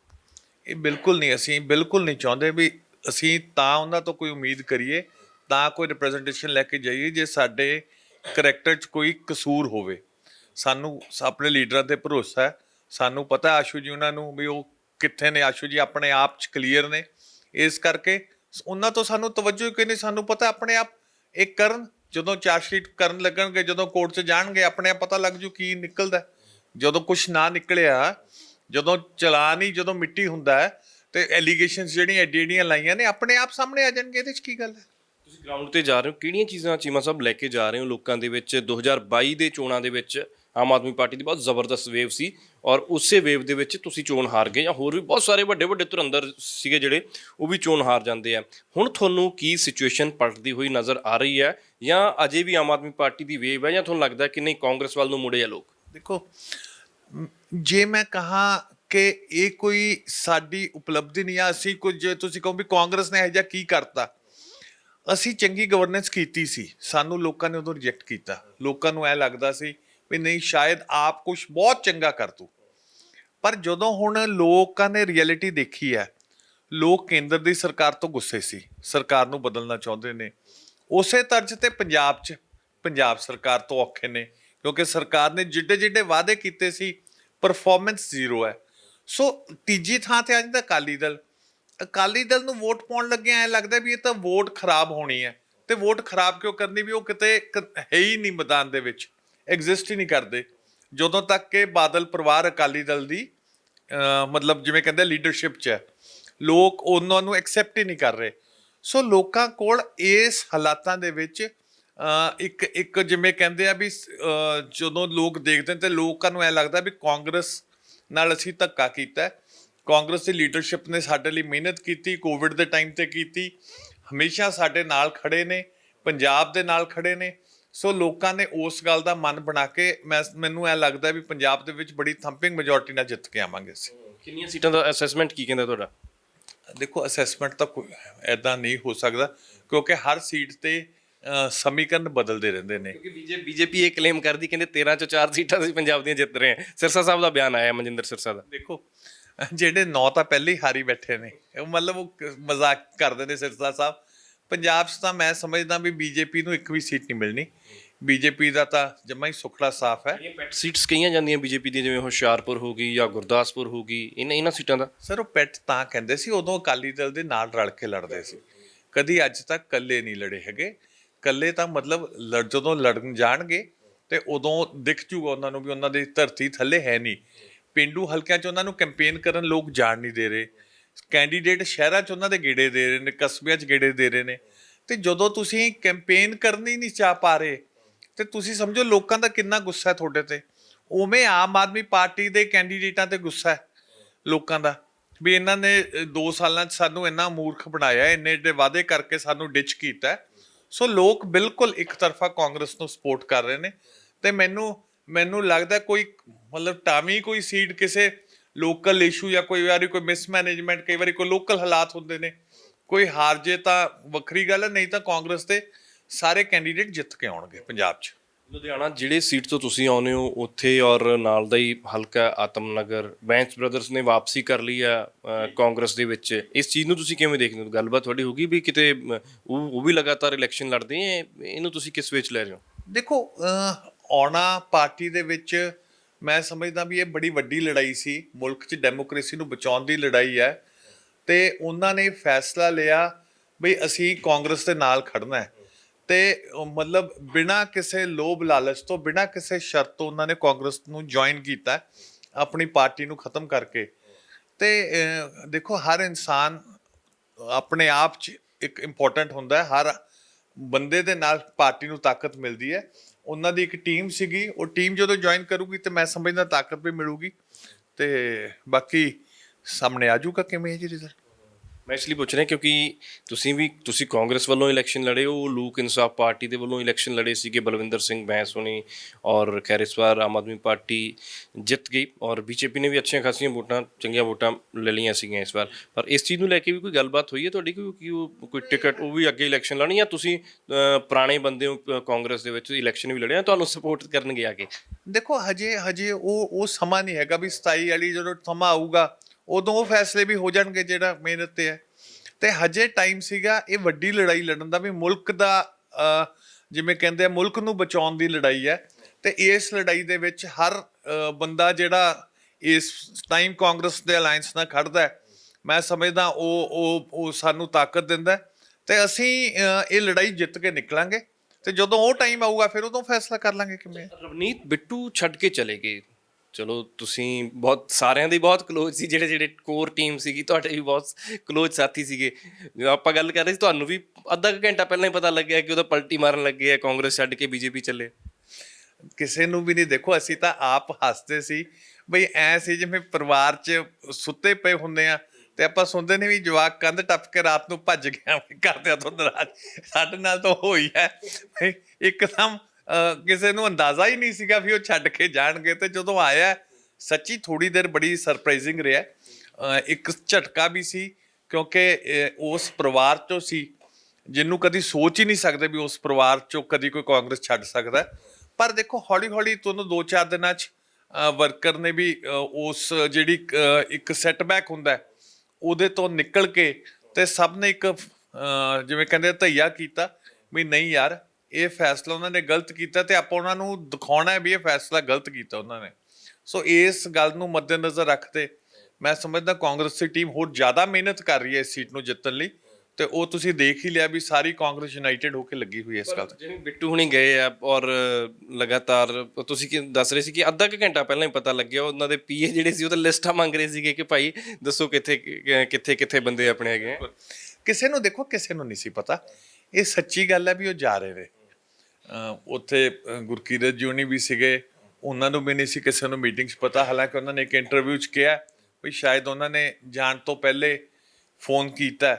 ਇਹ ਬਿਲਕੁਲ ਨਹੀਂ, ਅਸੀਂ ਬਿਲਕੁਲ ਨਹੀਂ ਚਾਹੁੰਦੇ ਵੀ ਅਸੀਂ ਤਾਂ ਉਹਨਾਂ ਤੋਂ ਕੋਈ ਉਮੀਦ ਕਰੀਏ ਤਾਂ ਕੋਈ ਰਿਪਰੈਜ਼ੈਂਟੇਸ਼ਨ ਲੈ ਕੇ ਜਾਈਏ ਜੇ ਸਾਡੇ ਕਰੈਕਟਰ 'ਚ ਕੋਈ ਕਸੂਰ ਹੋਵੇ। ਸਾਨੂੰ ਆਪਣੇ ਲੀਡਰਾਂ ਤੇ ਭਰੋਸਾ ਹੈ। ਸਾਨੂੰ ਪਤਾ ਆਸ਼ੂ ਜੀ ਉਹਨਾਂ ਨੂੰ ਵੀ ਉਹ ਕਿੱਥੇ ਨੇ। ਆਸ਼ੂ ਜੀ ਆਪਣੇ ਆਪ 'ਚ ਕਲੀਅਰ ਨੇ। ਇਸ ਕਰਕੇ ਉਹਨਾਂ ਤੋਂ ਸਾਨੂੰ ਤਵੱਜੋ ਕਿ ਨਹੀਂ। ਸਾਨੂੰ ਪਤਾ ਆਪਣੇ ਆਪ ਇਹ ਕਰਨ, ਜਦੋਂ ਚਾਰਜਸ਼ੀਟ ਕਰਨ ਲੱਗਣਗੇ, ਜਦੋਂ ਕੋਰਟ 'ਚ ਜਾਣਗੇ, ਆਪਣੇ ਆਪ ਪਤਾ ਲੱਗ ਜੂ ਕੀ ਨਿਕਲਦਾ ਜਦੋਂ ਕੁਝ ਨਾ ਨਿਕਲਿਆ, ਜਦੋਂ ਚਲਾਨ ਹੀ ਜਦੋਂ ਮਿੱਟੀ ਹੁੰਦਾ ਹੈ, ਤੇ ਐਲੀਗੇਸ਼ਨਸ ਜਿਹੜੀਆਂ ਐਡੀ ਐਡੀਆਂ ਲਾਈਆਂ ਨੇ, ਆਪਣੇ ਆਪ ਸਾਹਮਣੇ ਆ ਜਾਣਗੇ। ਇਹਦੇ 'ਚ ਕੀ ਗੱਲ ਹੈ? ਤੁਸੀਂ ਗਰਾਊਂਡ ਤੇ ਜਾ ਰਹੇ ਹੋ, ਕਿਹੜੀਆਂ ਚੀਜ਼ਾਂ ਚੀਮਾ ਸਾਹਿਬ ਲੈ ਕੇ ਜਾ ਰਹੇ ਹੋ ਲੋਕਾਂ ਦੇ ਵਿੱਚ? 2022 ਦੇ ਚੋਣਾਂ ਦੇ ਵਿੱਚ ਆਮ ਆਦਮੀ ਪਾਰਟੀ ਦੀ ਬਹੁਤ ਜ਼ਬਰਦਸਤ ਵੇਵ ਸੀ ਔਰ ਉਸੇ ਵੇਵ ਦੇ ਵਿੱਚ ਤੁਸੀਂ ਚੋਣ ਹਾਰ ਗਏ ਜਾਂ ਹੋਰ ਵੀ ਬਹੁਤ ਸਾਰੇ ਵੱਡੇ ਵੱਡੇ ਧੁਰੰਦਰ ਸੀਗੇ ਜਿਹੜੇ, ਉਹ ਵੀ ਚੋਣ ਹਾਰ ਜਾਂਦੇ ਆ। ਹੁਣ ਤੁਹਾਨੂੰ ਕੀ ਸਿਚੁਏਸ਼ਨ ਪਲਟਦੀ ਹੋਈ ਨਜ਼ਰ ਆ ਰਹੀ ਹੈ ਜਾਂ ਅਜੇ ਵੀ ਆਮ ਆਦਮੀ ਪਾਰਟੀ ਦੀ ਵੇਵ ਹੈ ਜਾਂ ਤੁਹਾਨੂੰ ਲੱਗਦਾ ਕਿ ਨਹੀਂ ਕਾਂਗਰਸ ਵੱਲ ਨੂੰ ਮੁੜੇ ਆ ਲੋਕ? ਦੇਖੋ, ਜੇ ਮੈਂ ਕਹਾ ਕਿ ਇਹ ਕੋਈ ਸਾਡੀ ਉਪਲਬਧੀ ਨਹੀਂ ਆ, ਅਸੀਂ ਕੁਝ ਜੇ ਤੁਸੀਂ ਕਹੋ ਵੀ ਕਾਂਗਰਸ ਨੇ ਇਹ ਜਿਹਾ ਕੀ ਕਰਤਾ। ਅਸੀਂ ਚੰਗੀ ਗਵਰਨੈਂਸ ਕੀਤੀ ਸੀ। ਸਾਨੂੰ ਲੋਕਾਂ ਨੇ ਉਦੋਂ ਰਿਜੈਕਟ ਕੀਤਾ। ਲੋਕਾਂ ਨੂੰ ਐ ਲੱਗਦਾ ਸੀ ਵੀ ਨਹੀਂ, ਸ਼ਾਇਦ ਆਪ ਕੁਝ ਬਹੁਤ ਚੰਗਾ ਕਰ ਤੂੰ। ਪਰ ਜਦੋਂ ਹੁਣ ਲੋਕਾਂ ਨੇ ਰਿਐਲਿਟੀ ਦੇਖੀ ਹੈ, ਲੋਕ ਕੇਂਦਰ ਦੀ ਸਰਕਾਰ ਤੋਂ ਗੁੱਸੇ ਸੀ। ਸਰਕਾਰ ਨੂੰ ਬਦਲਣਾ ਚਾਹੁੰਦੇ ਨੇ। ਉਸੇ ਤਰਜ਼ ਤੇ ਪੰਜਾਬ 'ਚ, ਪੰਜਾਬ ਸਰਕਾਰ ਤੋਂ ਔਖੇ ਨੇ, ਕਿਉਂਕਿ ਸਰਕਾਰ ਨੇ ਜਿੱਡੇ ਜਿੱਡੇ ਵਾਅਦੇ ਕੀਤੇ ਸੀ ਪਰਫਾਰਮੈਂਸ ਜ਼ੀਰੋ ਹੈ। ਸੋ ਤੀਜੀ ਥਾਂ ਤੇ ਆ ਜਾਂਦਾ ਅਕਾਲੀ ਦਲ। ਅਕਾਲੀ ਦਲ ਨੂੰ ਵੋਟ ਪਾਉਣ ਲੱਗਿਆ ਐ ਲੱਗਦਾ ਵੀ ਇਹ ਤਾਂ ਵੋਟ ਖਰਾਬ ਹੋਣੀ ਹੈ। ਤੇ ਵੋਟ ਖਰਾਬ ਕਿਉਂ ਕਰਨੀ? ਵੀ ਉਹ ਕਿਤੇ ਕ- ਹੈ ਹੀ ਨਹੀਂ ਮੈਦਾਨ ਦੇ ਵਿੱਚ ਐਗਜ਼ਿਸਟ ਹੀ ਨਹੀਂ ਕਰਦੇ। ਜਦੋਂ ਤੱਕ ਕਿ ਬਾਦਲ ਪਰਿਵਾਰ ਅਕਾਲੀ ਦਲ ਦੀ ਮਤਲਬ ਜਿਵੇਂ ਕਹਿੰਦੇ ਲੀਡਰਸ਼ਿਪ 'ਚ ਹੈ। ਲੋਕ ਉਹਨਾਂ ਨੂੰ ਐਕਸੈਪਟ ਹੀ ਨਹੀਂ ਕਰ ਰਹੇ। ਸੋ ਲੋਕਾਂ ਕੋਲ ਇਸ ਹਾਲਾਤਾਂ ਦੇ ਵਿੱਚ ਇੱਕ ਇੱਕ ਜਿਵੇਂ ਕਹਿੰਦੇ ਆ ਵੀ ਜਦੋਂ ਲੋਕ ਦੇਖਦੇ ਨੇ ਤੇ ਲੋਕਾਂ ਨੂੰ ਐ ਲੱਗਦਾ ਵੀ ਕਾਂਗਰਸ ਨਾਲ ਅਸੀਂ ਧੱਕਾ ਕੀਤਾ ਕਾਂਗਰਸ ਦੀ ਲੀਡਰਸ਼ਿਪ ਨੇ ਸਾਡੇ ਲਈ ਮਿਹਨਤ ਕੀਤੀ ਕੋਵਿਡ ਦੇ ਟਾਈਮ ਤੇ ਕੀਤੀ। ਹਮੇਸ਼ਾ ਸਾਡੇ ਨਾਲ ਖੜੇ ਨੇ ਪੰਜਾਬ ਦੇ ਨਾਲ ਖੜੇ ਨੇ। ਸੋ ਲੋਕਾਂ ਨੇ ਉਸ ਗੱਲ ਦਾ ਮਨ ਬਣਾ ਕੇ ਮੈਨੂੰ ਐ ਲੱਗਦਾ ਵੀ ਪੰਜਾਬ ਦੇ ਵਿੱਚ ਬੜੀ ਥੰਪਿੰਗ ਮੈਜੋਰਟੀ ਨਾਲ ਜਿੱਤ ਕੇ ਆਵਾਂਗੇ ਅਸੀਂ। ਕਿੰਨੀਆਂ ਸੀਟਾਂ ਦਾ ਅਸੈਸਮੈਂਟ ਕੀ ਕਹਿੰਦਾ ਤੁਹਾਡਾ? ਦੇਖੋ ਅਸੈਸਮੈਂਟ ਤਾਂ ਕੋਈ ਐਦਾਂ ਨਹੀਂ ਹੋ ਸਕਦਾ ਕਿਉਂਕਿ ਹਰ ਸੀਟ ਤੇ ਸਮੀਕਰਨ ਬਦਲਦੇ ਰਹਿੰਦੇ ਨੇ। ਕਿਉਂਕਿ ਬੀਜੇ ਬੀਜੇਪੀ ਇਹ ਕਲੇਮ ਕਰਦੀ ਕਹਿੰਦੇ 13 ਚੋਂ 4 ਸੀਟਾਂ ਅਸੀਂ ਪੰਜਾਬ ਦੀਆਂ ਜਿੱਤ ਰਹੇ ਹਾਂ। ਸਿਰਸਾ ਸਾਹਿਬ ਦਾ ਬਿਆਨ ਆਇਆ ਮਨਜਿੰਦਰ ਸਿਰਸਾ ਦਾ। ਦੇਖੋ ਜਿਹੜੇ ਨੌ ਤਾਂ ਪਹਿਲੇ ਹੀ ਹਾਰੀ ਬੈਠੇ ਨੇ। ਉਹ ਮਤਲਬ ਉਹ ਮਜ਼ਾਕ ਕਰਦੇ ਨੇ ਸਿਰਸਾ ਸਾਹਿਬ। ਪੰਜਾਬ 'ਚ ਤਾਂ ਮੈਂ ਸਮਝਦਾ ਵੀ ਬੀਜੇਪੀ ਨੂੰ ਇੱਕ ਵੀ ਸੀਟ ਨਹੀਂ ਮਿਲਣੀ। ਬੀਜੇਪੀ ਦਾ ਤਾਂ ਜਮਾ ਹੀ ਸੁਖੜਾ ਸਾਫ਼ ਹੈ। ਇਹ ਪੈਟ ਸੀਟਸ ਕਈਆਂ ਜਾਂਦੀਆਂ ਬੀਜੇਪੀ ਦੀਆਂ ਜਿਵੇਂ ਹੁਸ਼ਿਆਰਪੁਰ ਹੋ ਗਈ ਜਾਂ ਗੁਰਦਾਸਪੁਰ ਹੋ ਗਈ। ਇਹਨਾਂ ਇਹਨਾਂ ਸੀਟਾਂ ਦਾ? ਸਰ ਉਹ ਪੈਟ ਤਾਂ ਕਹਿੰਦੇ ਸੀ ਉਦੋਂ ਅਕਾਲੀ ਦਲ ਦੇ ਨਾਲ ਰਲ ਕੇ ਲੜਦੇ ਸੀ। ਕਦੀ ਅੱਜ ਤੱਕ ਇਕੱਲੇ ਨਹੀਂ ਲੜੇ ਹੈਗੇ। ਇਕੱਲੇ ਤਾਂ ਮਤਲਬ ਲੜ- ਜਦੋਂ ਲੜਨ ਜਾਣਗੇ ਤੇ ਉਦੋਂ ਦਿਖ ਜੂਗਾ ਉਹਨਾਂ ਨੂੰ ਵੀ ਉਹਨਾਂ ਦੀ ਧਰਤੀ ਥੱਲੇ ਹੈ ਨਹੀਂ। ਪਿੰਡੂ ਹਲਕਿਆਂ 'ਚ ਉਹਨਾਂ ਨੂੰ ਕੈਂਪੇਨ ਕਰਨ ਲੋਕ ਜਾਣ ਨਹੀਂ ਦੇ ਰਹੇ। ਕੈਂਡੀਡੇਟ ਸ਼ਹਿਰਾਂ 'ਚ ਉਹਨਾਂ ਦੇ ਗੇੜੇ ਦੇ ਰਹੇ ਨੇ, ਕਸਬਿਆਂ 'ਚ ਗੇੜੇ ਦੇ ਰਹੇ ਨੇ। ਤੇ ਜਦੋਂ ਤੁਸੀਂ ਕੈਂਪੇਨ ਕਰਨੀ ਨਹੀਂ ਚਾਹ ਪਾ ਰਹੇ, ਤੇ ਤੁਸੀਂ ਸਮਝੋ ਲੋਕਾਂ ਦਾ ਕਿੰਨਾ ਗੁੱਸਾ ਹੈ ਤੁਹਾਡੇ ਤੇ। ਉਵੇਂ ਆਮ ਆਦਮੀ ਪਾਰਟੀ ਦੇ ਕੈਂਡੀਡੇਟਾਂ ਤੇ ਗੁੱਸਾ ਹੈ ਲੋਕਾਂ ਦਾ, ਵੀ ਇਹਨਾਂ ਨੇ 2 ਸਾਲਾਂ 'ਚ ਸਾਨੂੰ ਇੰਨਾ ਮੂਰਖ ਬਣਾਇਆ, ਇੰਨੇ ਏਡੇ ਵਾਅਦੇ ਕਰਕੇ ਸਾਨੂੰ ਡਿਚ ਕੀਤਾ ਸੋ ਲੋਕ ਬਿਲਕੁਲ ਇੱਕ ਤਰਫਾ ਕਾਂਗਰਸ ਨੂੰ ਸਪੋਰਟ ਕਰ ਰਹੇ ਨੇ। ਤੇ ਮੈਨੂੰ ਮੈਨੂੰ ਲੱਗਦਾ ਕੋਈ ਮਤਲਬ ਟਾਵੀਂ ਕੋਈ ਸੀਟ ਕਿਸੇ ਲੋਕਲ ਇਸ਼ੂ ਜਾਂ ਕੋਈ ਵਾਰੀ ਕੋਈ ਮਿਸਮੈਨੇਜਮੈਂਟ ਕਈ ਵਾਰੀ ਕੋਈ ਲੋਕਲ ਹਾਲਾਤ ਹੁੰਦੇ ਨੇ ਕੋਈ ਹਾਰ ਜੇ ਤਾਂ ਵੱਖਰੀ ਗੱਲ ਹੈ ਨਹੀਂ ਤਾਂ ਕਾਂਗਰਸ ਦੇ ਸਾਰੇ ਕੈਂਡੀਡੇਟ ਜਿੱਤ ਕੇ ਆਉਣਗੇ ਪੰਜਾਬ 'ਚ। ਲੁਧਿਆਣਾ ਜਿਹੜੇ ਸੀਟ ਤੋਂ ਤੁਸੀਂ ਆਉਨੇ ਹੋ ਉੱਥੇ ਔਰ ਨਾਲ ਦਾ ਹੀ ਹਲਕਾ ਆਤਮਨਗਰ ਬੈਂਚ ਬ੍ਰਦਰਸ ਨੇ ਵਾਪਸੀ ਕਰ ਲਈ ਆ ਕਾਂਗਰਸ ਦੇ ਵਿੱਚ। ਇਸ ਚੀਜ਼ ਨੂੰ ਤੁਸੀਂ ਕਿਵੇਂ ਦੇਖਦੇ ਹੋ? ਗੱਲਬਾਤ ਤੁਹਾਡੀ ਹੋਗੀ ਵੀ ਕਿਤੇ ਉਹ ਉਹ ਵੀ ਲਗਾਤਾਰ ਇਲੈਕਸ਼ਨ ਲੜਦੇ ਆ ਇਹਨੂੰ ਤੁਸੀਂ ਕਿਸ ਵਿੱਚ ਲੈ ਰਹੇ ਹੋ? ਦੇਖੋ ਆਉਣਾ ਪਾਰਟੀ ਦੇ ਵਿੱਚ, ਮੈਂ ਸਮਝਦਾ ਵੀ ਇਹ ਬੜੀ ਵੱਡੀ ਲੜਾਈ ਸੀ, ਮੁਲਕ 'ਚ ਡੈਮੋਕ੍ਰੇਸੀ ਨੂੰ ਬਚਾਉਣ ਦੀ ਲੜਾਈ ਹੈ। ਤੇ ਉਹਨਾਂ ਨੇ ਫੈਸਲਾ ਲਿਆ ਵੀ ਅਸੀਂ ਕਾਂਗਰਸ ਦੇ ਨਾਲ ਖੜਨਾ ਹੈ। ਤੇ ਮਤਲਬ ਬਿਨਾਂ ਕਿਸੇ ਲੋਭ ਲਾਲਚ ਤੋਂ, ਬਿਨਾਂ ਕਿਸੇ ਸ਼ਰਤ ਤੋਂ ਉਹਨਾਂ ਨੇ ਕਾਂਗਰਸ ਨੂੰ ਜੁਆਇਨ ਕੀਤਾ ਆਪਣੀ ਪਾਰਟੀ ਨੂੰ ਖਤਮ ਕਰਕੇ। ਤੇ ਦੇਖੋ ਹਰ ਇਨਸਾਨ ਆਪਣੇ ਆਪ 'ਚ ਇੱਕ ਇੰਪੋਰਟੈਂਟ ਹੁੰਦਾ ਹੈ, ਹਰ ਬੰਦੇ ਦੇ ਨਾਲ ਪਾਰਟੀ ਨੂੰ ਤਾਕਤ ਮਿਲਦੀ ਹੈ। ਉਹਨਾਂ ਦੀ ਇੱਕ ਟੀਮ ਸੀਗੀ, ਉਹ ਟੀਮ ਜਦੋਂ ਜੁਆਇਨ ਕਰੂਗੀ ਤੇ ਮੈਂ ਸਮਝਦਾ ਤਾਕਤ ਵੀ ਮਿਲੂਗੀ ਤੇ ਬਾਕੀ ਸਾਹਮਣੇ ਆ ਜਾਊਗਾ ਕਿਵੇਂ ਹੈ ਜੀ ਰਿਜ਼ਲਟ ਮੈਂ ਇਸ ਲਈ ਪੁੱਛ ਰਿਹਾ ਕਿਉਂਕਿ ਤੁਸੀਂ ਵੀ, ਤੁਸੀਂ ਕਾਂਗਰਸ ਵੱਲੋਂ ਇਲੈਕਸ਼ਨ ਲੜੇ ਹੋ ਲੋਕ ਇਨਸਾਫ ਪਾਰਟੀ ਦੇ ਵੱਲੋਂ ਇਲੈਕਸ਼ਨ ਲੜੇ ਸੀਗੇ, ਬਲਵਿੰਦਰ ਸਿੰਘ ਬੈਂਸ ਹੋਣੀ ਔਰ ਖੈਰ ਇਸ ਵਾਰ ਆਮ ਆਦਮੀ ਪਾਰਟੀ ਜਿੱਤ ਗਈ ਔਰ ਬੀਜੇਪੀ ਨੇ ਵੀ ਅੱਛੀਆਂ ਖਾਸੀਆਂ ਵੋਟਾਂ, ਚੰਗੀਆਂ ਵੋਟਾਂ ਲੈ ਲਈਆਂ ਸੀਗੀਆਂ ਇਸ ਵਾਰ। ਪਰ ਇਸ ਚੀਜ਼ ਨੂੰ ਲੈ ਕੇ ਵੀ ਕੋਈ ਗੱਲਬਾਤ ਹੋਈ ਹੈ ਤੁਹਾਡੀ ਕੋਈ ਕਿ ਉਹ ਕੋਈ ਟਿਕਟ, ਉਹ ਵੀ ਅੱਗੇ ਇਲੈਕਸ਼ਨ ਲੜਨੀ ਜਾਂ ਤੁਸੀਂ ਪੁਰਾਣੇ ਬੰਦੇ ਹੋ ਕਾਂਗਰਸ ਦੇ ਵਿੱਚ ਇਲੈਕਸ਼ਨ ਵੀ ਲੜਿਆ ਤੁਹਾਨੂੰ ਸਪੋਰਟ ਕਰਨਗੇ ਆ ਕੇ? ਦੇਖੋ, ਹਜੇ ਹਜੇ ਉਹ ਉਹ ਸਮਾਂ ਨਹੀਂ ਹੈਗਾ ਵੀ 27 ਵਾਲੀ ਜਦੋਂ ਸਮਾਂ ਆਊਗਾ ਉਦੋਂ ਉਹ ਫੈਸਲੇ ਵੀ ਹੋ ਜਾਣਗੇ ਜਿਹੜਾ ਮਿਹਨਤ ਤੇ ਹੈ। ਤੇ ਹਜੇ ਟਾਈਮ ਸੀਗਾ ਇਹ ਵੱਡੀ ਲੜਾਈ ਲੜਨ ਦਾ ਵੀ ਮੁਲਕ ਦਾ ਜਿਵੇਂ ਕਹਿੰਦੇ ਆ, ਮੁਲਕ ਨੂੰ ਬਚਾਉਣ ਦੀ ਲੜਾਈ ਹੈ। ਤੇ ਇਸ ਲੜਾਈ ਦੇ ਵਿੱਚ ਹਰ ਬੰਦਾ ਜਿਹੜਾ ਇਸ ਟਾਈਮ ਕਾਂਗਰਸ ਦੇ ਅਲਾਈਅੰਸ ਨਾਲ ਖੜਦਾ ਮੈਂ ਸਮਝਦਾ ਉਹ ਉਹ ਉਹ ਸਾਨੂੰ ਤਾਕਤ ਦਿੰਦਾ ਹੈ। ਤੇ ਅਸੀਂ ਇਹ ਲੜਾਈ ਜਿੱਤ ਕੇ ਨਿਕਲਾਂਗੇ। ਤੇ ਜਦੋਂ ਉਹ ਟਾਈਮ ਆਊਗਾ, ਫਿਰ ਉਦੋਂ ਫੈਸਲਾ ਕਰ ਲਾਂਗੇ ਕਿਵੇਂ ਰਵਨੀਤ, ਬਿੱਟੂ ਛੱਡ ਕੇ ਚਲੇ ਗਏ। ਚਲੋ ਤੁਸੀਂ ਬਹੁਤ, ਸਾਰਿਆਂ ਦੇ ਬਹੁਤ ক্লোਜ਼ ਸੀ, ਜਿਹੜੇ ਜਿਹੜੇ ਕੋਰ ਟੀਮ ਸੀਗੀ, ਤੁਹਾਡੇ ਵੀ ਬਹੁਤ ক্লোਜ਼ ਸਾਥੀ ਸੀਗੇ। ਜਦੋਂ ਆਪਾਂ ਗੱਲ ਕਰ ਰਹੇ ਸੀ, ਤੁਹਾਨੂੰ ਵੀ ਅੱਧਾ ਕੁ ਘੰਟਾ ਪਹਿਲਾਂ ਹੀ ਪਤਾ ਲੱਗਿਆ ਕਿ ਉਹਦਾ ਪਲਟੀ ਮਾਰਨ ਲੱਗੇ ਆ, ਕਾਂਗਰਸ ਛੱਡ ਕੇ ਬੀਜੇਪੀ ਚੱਲੇ। ਕਿਸੇ ਨੂੰ ਵੀ ਨਹੀਂ, ਦੇਖੋ ਅਸੀਂ ਤਾਂ ਆਪ ਹੱਸਦੇ ਸੀ। ਬਈ ਐ ਸੀ ਜਿਵੇਂ ਪਰਿਵਾਰ 'ਚ ਸੁੱਤੇ ਪਏ ਹੁੰਦੇ ਆ ਤੇ ਆਪਾਂ ਸੁਣਦੇ ਨੇ ਵੀ ਜਵਾਕ ਕੰਧ ਟੱਪ ਕੇ ਰਾਤ ਨੂੰ ਭੱਜ ਗਿਆ ਕਰਦਿਆਂ ਤੋਂ ਨਰਾਜ਼। ਸਾਡੇ ਨਾਲ ਤਾਂ ਹੋਈ ਹੈ। ਇੱਕਦਮ ਕਿਸੇ ਨੂੰ ਅੰਦਾਜ਼ਾ ਹੀ ਨਹੀਂ ਸੀਗਾ ਵੀ ਉਹ ਛੱਡ ਕੇ ਜਾਣਗੇ ਤੇ ਜਦੋਂ ਆਇਆ, ਸੱਚੀ ਥੋੜੀ ਦੇਰ ਬੜੀ ਸਰਪ੍ਰਾਈਜ਼ਿੰਗ ਰਿਹਾ। ਇੱਕ ਝਟਕਾ ਵੀ ਸੀ ਕਿਉਂਕਿ ਉਸ ਪਰਿਵਾਰ 'ਚੋਂ ਸੀ, ਜਿਹਨੂੰ ਕਦੀ ਸੋਚ ਹੀ ਨਹੀਂ ਸਕਦੇ ਵੀ ਉਸ ਪਰਿਵਾਰ 'ਚੋਂ ਕਦੀ ਕੋਈ ਕਾਂਗਰਸ ਛੱਡ ਸਕਦਾ। ਪਰ ਦੇਖੋ ਹੌਲੀ ਹੌਲੀ ਤੁਹਾਨੂੰ 2-4 ਦਿਨਾਂ 'ਚ ਵਰਕਰ ਨੇ ਵੀ ਉਸ ਜਿਹੜੀ ਇੱਕ ਸੈਟਬੈਕ ਹੁੰਦਾ ਉਹਦੇ ਤੋਂ ਨਿਕਲ ਕੇ ਤੇ ਸਭ ਨੇ ਇੱਕ ਜਿਵੇਂ ਕਹਿੰਦੇ ਧਈਆ ਕੀਤਾ ਵੀ ਨਹੀਂ ਯਾਰ ਇਹ ਫੈਸਲਾ ਉਹਨਾਂ ਨੇ ਗਲਤ ਕੀਤਾ ਤੇ ਆਪਾਂ ਉਹਨਾਂ ਨੂੰ ਦਿਖਾਉਣਾ ਹੈ ਵੀ ਇਹ ਫੈਸਲਾ ਗਲਤ ਕੀਤਾ ਉਹਨਾਂ ਨੇ। ਸੋ ਇਸ ਗੱਲ ਨੂੰ ਮੱਦੇਨਜ਼ਰ ਰੱਖਦੇ ਮੈਂ ਸਮਝਦਾ ਕਾਂਗਰਸ ਦੀ ਟੀਮ ਹੋਰ ਜ਼ਿਆਦਾ ਮਿਹਨਤ ਕਰ ਰਹੀ ਹੈ ਇਸ ਸੀਟ ਨੂੰ ਜਿੱਤਣ ਲਈ ਤੇ ਉਹ ਤੁਸੀਂ ਦੇਖ ਹੀ ਲਿਆ ਵੀ ਸਾਰੀ ਕਾਂਗਰਸ ਯੂਨਾਈਟਿਡ ਹੋ ਕੇ ਲੱਗੀ ਹੋਈ ਹੈ ਇਸ ਗੱਲ ਤੇ। ਜਿਵੇਂ ਬਿੱਟੂ ਹੁਣੀ ਗਏ ਆ ਔਰ ਲਗਾਤਾਰ ਤੁਸੀਂ ਕੀ ਦੱਸ ਰਹੇ ਸੀ ਕਿ ਅੱਧਾ ਕੁ ਘੰਟਾ ਪਹਿਲਾਂ ਹੀ ਪਤਾ ਲੱਗਿਆ ਉਹਨਾਂ ਦੇ ਪੀਏ ਜਿਹੜੇ ਸੀ ਉਹ ਤਾਂ ਲਿਸਟਾਂ ਮੰਗ ਰਹੇ ਸੀਗੇ ਕਿ ਭਾਈ ਦੱਸੋ ਕਿੱਥੇ ਕਿੱਥੇ ਕਿੱਥੇ ਬੰਦੇ ਆਪਣੇ ਹੈਗੇ ਕਿਸੇ ਨੂੰ ਦੇਖੋ ਕਿਸੇ ਨੂੰ ਨਹੀਂ ਸੀ ਪਤਾ। ਇਹ ਸੱਚੀ ਗੱਲ ਹੈ ਵੀ ਉਹ ਜਾ ਰਹੇ ਨੇ। ਉੱਥੇ ਗੁਰਕੀਰਤ ਜੀ ਹੋਣੀ ਵੀ ਸੀਗੇ। ਉਹਨਾਂ ਨੂੰ ਵੀ ਨਹੀਂ ਸੀ ਕਿਸੇ ਨੂੰ ਮੀਟਿੰਗ 'ਚ ਪਤਾ। ਹਾਲਾਂਕਿ ਉਹਨਾਂ ਨੇ ਇੱਕ ਇੰਟਰਵਿਊ 'ਚ ਕਿਹਾ ਵੀ ਸ਼ਾਇਦ ਉਹਨਾਂ ਨੇ ਜਾਣ ਤੋਂ ਪਹਿਲੇ ਫੋਨ ਕੀਤਾ।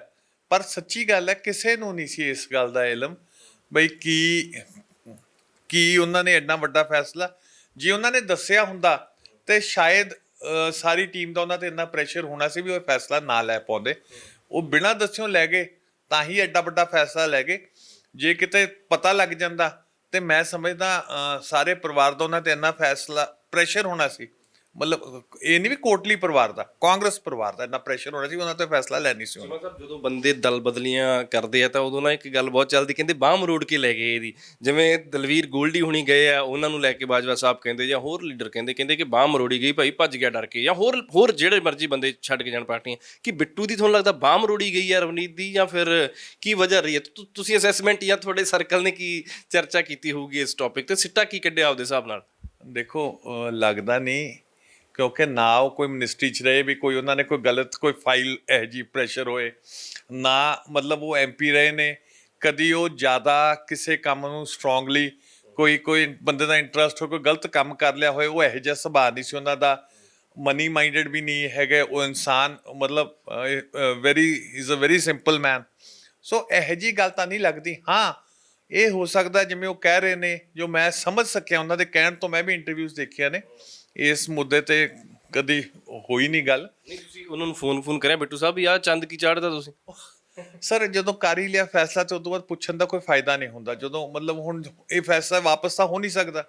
ਪਰ ਸੱਚੀ ਗੱਲ ਹੈ, ਕਿਸੇ ਨੂੰ ਨਹੀਂ ਸੀ ਇਸ ਗੱਲ ਦਾ ਇਲਮ ਬਈ ਕੀ ਕੀ ਉਹਨਾਂ ਨੇ ਐਡਾ ਵੱਡਾ ਫੈਸਲਾ। ਜੇ ਉਹਨਾਂ ਨੇ ਦੱਸਿਆ ਹੁੰਦਾ, ਤੇ ਸ਼ਾਇਦ ਸਾਰੀ ਟੀਮ ਦਾ ਉਹਨਾਂ ਤੇ ਇੰਨਾ ਪ੍ਰੈਸ਼ਰ ਹੋਣਾ ਸੀ ਵੀ ਉਹ ਫੈਸਲਾ ਨਾ ਲੈ ਪਾਉਂਦੇ। ਉਹ ਬਿਨਾਂ ਦੱਸਿਓ ਲੈ ਗਏ, ਤਾਂ ਹੀ ਐਡਾ ਵੱਡਾ ਫੈਸਲਾ ਲੈ ਗਏ। ਜੇ ਕਿਤੇ ਪਤਾ ਲੱਗ ਜਾਂਦਾ ਤੇ ਮੈਂ ਸਮਝਦਾ ਸਾਰੇ ਪਰਿਵਾਰ ਦਾ ਉਹਨਾਂ ਤੇ ਇੰਨਾ ਫੈਸਲਾ ਪ੍ਰੈਸ਼ਰ ਹੋਣਾ ਸੀ ਮਤਲਬ ਇਹ ਨਹੀਂ ਵੀ ਕੋਟਲੀ ਪਰਿਵਾਰ ਦਾ ਕਾਂਗਰਸ ਪਰਿਵਾਰ ਦਾ ਇੰਨਾ ਪ੍ਰੈਸ਼ਰ ਹੋਣਾ ਸੀ ਉਹਨਾਂ ਤੇ ਫੈਸਲਾ ਲੈਣੀ ਸੀ ਉਹਨਾਂ। ਮਤਲਬ ਜਦੋਂ ਬੰਦੇ ਦਲ ਬਦਲੀਆਂ ਕਰਦੇ ਆ ਤਾਂ ਉਦੋਂ ਨਾ ਇੱਕ ਗੱਲ ਬਹੁਤ ਚੱਲਦੀ ਕਹਿੰਦੇ ਬਾਹ ਮਰੋੜ ਕੇ ਲੈ ਗਏ ਇਹਦੀ। ਜਿਵੇਂ ਦਲਵੀਰ ਗੋਲਡੀ ਹੁਣੀ ਗਏ ਆ ਉਹਨਾਂ ਨੂੰ ਲੈ ਕੇ ਬਾਜਵਾ ਸਾਹਿਬ ਕਹਿੰਦੇ ਜਾਂ ਹੋਰ ਲੀਡਰ ਕਹਿੰਦੇ ਕਹਿੰਦੇ ਕਿ ਬਾਹ ਮਰੋੜੀ ਗਈ ਭਾਈ ਭੱਜ ਗਿਆ ਡਰ ਕੇ ਜਾਂ ਹੋਰ ਹੋਰ ਜਿਹੜੇ ਮਰਜ਼ੀ ਬੰਦੇ ਛੱਡ ਕੇ ਜਾਣ ਪਾਰਟੀਆਂ। ਕਿ ਬਿੱਟੂ ਦੀ ਤੁਹਾਨੂੰ ਲੱਗਦਾ ਬਾਹ ਮਰੋੜੀ ਗਈ ਆ ਰਵਨੀਤ ਦੀ ਜਾਂ ਫਿਰ ਕੀ ਵਜ੍ਹਾ ਰਹੀ ਹੈ? ਤੁਸੀਂ ਅਸੈਸਮੈਂਟ ਜਾਂ ਤੁਹਾਡੇ ਸਰਕਲ ਨੇ ਕੀ ਚਰਚਾ ਕੀਤੀ ਹੋਊਗੀ ਇਸ ਟੌਪਿਕ ਤੇ? ਸਿੱਟਾ ਕੀ ਕੱਢਿਆ ਆਪਦੇ ਹਿਸਾਬ ਨਾਲ? ਦੇਖੋ ਲੱਗਦਾ ਨਹੀਂ ਕਿਉਂਕਿ ਨਾ ਉਹ ਕੋਈ ਮਿਨਿਸਟਰੀ ਚ ਰਹੇ, ਵੀ ਕੋਈ ਉਹਨਾਂ ਨੇ ਕੋਈ ਗਲਤ ਕੋਈ ਫਾਈਲ ਇਹ ਜੀ ਪ੍ਰੈਸ਼ਰ ਹੋਏ, ਨਾ ਮਤਲਬ ਉਹ ਐਮਪੀ ਰਹੇ ਨੇ, ਕਦੀ ਉਹ ਜ਼ਿਆਦਾ ਕਿਸੇ ਕੰਮ ਨੂੰ ਸਟਰੋਂਗਲੀ ਕੋਈ ਕੋਈ ਬੰਦੇ ਦਾ ਇੰਟਰਸਟ ਹੋ ਕੋਈ ਗਲਤ ਕੰਮ ਕਰ ਲਿਆ ਹੋਏ, ਉਹ ਇਹੋ ਜਿਹਾ ਸੁਭਾਅ ਨਹੀਂ ਸੀ ਉਹਨਾਂ ਦਾ। ਮਨੀ ਮਾਈਂਡਡ ਵੀ ਨਹੀਂ ਹੈਗੇ, ਉਹ ਇਨਸਾਨ, ਮਤਲਬ very is a very simple man so ਇਹੋ ਜੀ ਗੱਲ ਤਾਂ ਨਹੀਂ ਲੱਗਦੀ। ਹਾਂ, ਇਹ ਹੋ ਸਕਦਾ ਜਿਵੇਂ ਉਹ ਕਹਿ ਰਹੇ ਨੇ, ਜੋ ਮੈਂ ਸਮਝ ਸਕਿਆ ਉਹਨਾਂ ਦੇ ਕਹਿਣ ਤੋਂ, ਮੈਂ ਵੀ ਇੰਟਰਵਿਊਜ਼ ਦੇਖਿਆ ਨੇ। ਇਸ ਮੁੱਦੇ ਤੇ ਕਦੀ ਹੋਈ ਨਹੀਂ ਗੱਲ। ਨਹੀਂ ਤੁਸੀਂ ਉਹਨਾਂ ਨੂੰ ਫੋਨ ਫੋਨ ਕਰਿਆ ਬਿੱਟੂ ਸਾਹਿਬ ਯਾਰ ਚੰਦ ਕੀ ਚਾੜਦਾ ਤੁਸੀਂ? ਸਰ ਜਦੋਂ ਕਰ ਹੀ ਲਿਆ ਫੈਸਲਾ ਤੇ ਉਦੋਂ ਬਾਅਦ ਪੁੱਛਣ ਦਾ ਕੋਈ ਫਾਇਦਾ ਨਹੀਂ ਹੁੰਦਾ। ਜਦੋਂ ਮਤਲਬ ਹੁਣ ਇਹ ਫੈਸਲਾ ਵਾਪਸ ਤਾਂ ਹੋ ਨਹੀਂ ਸਕਦਾ।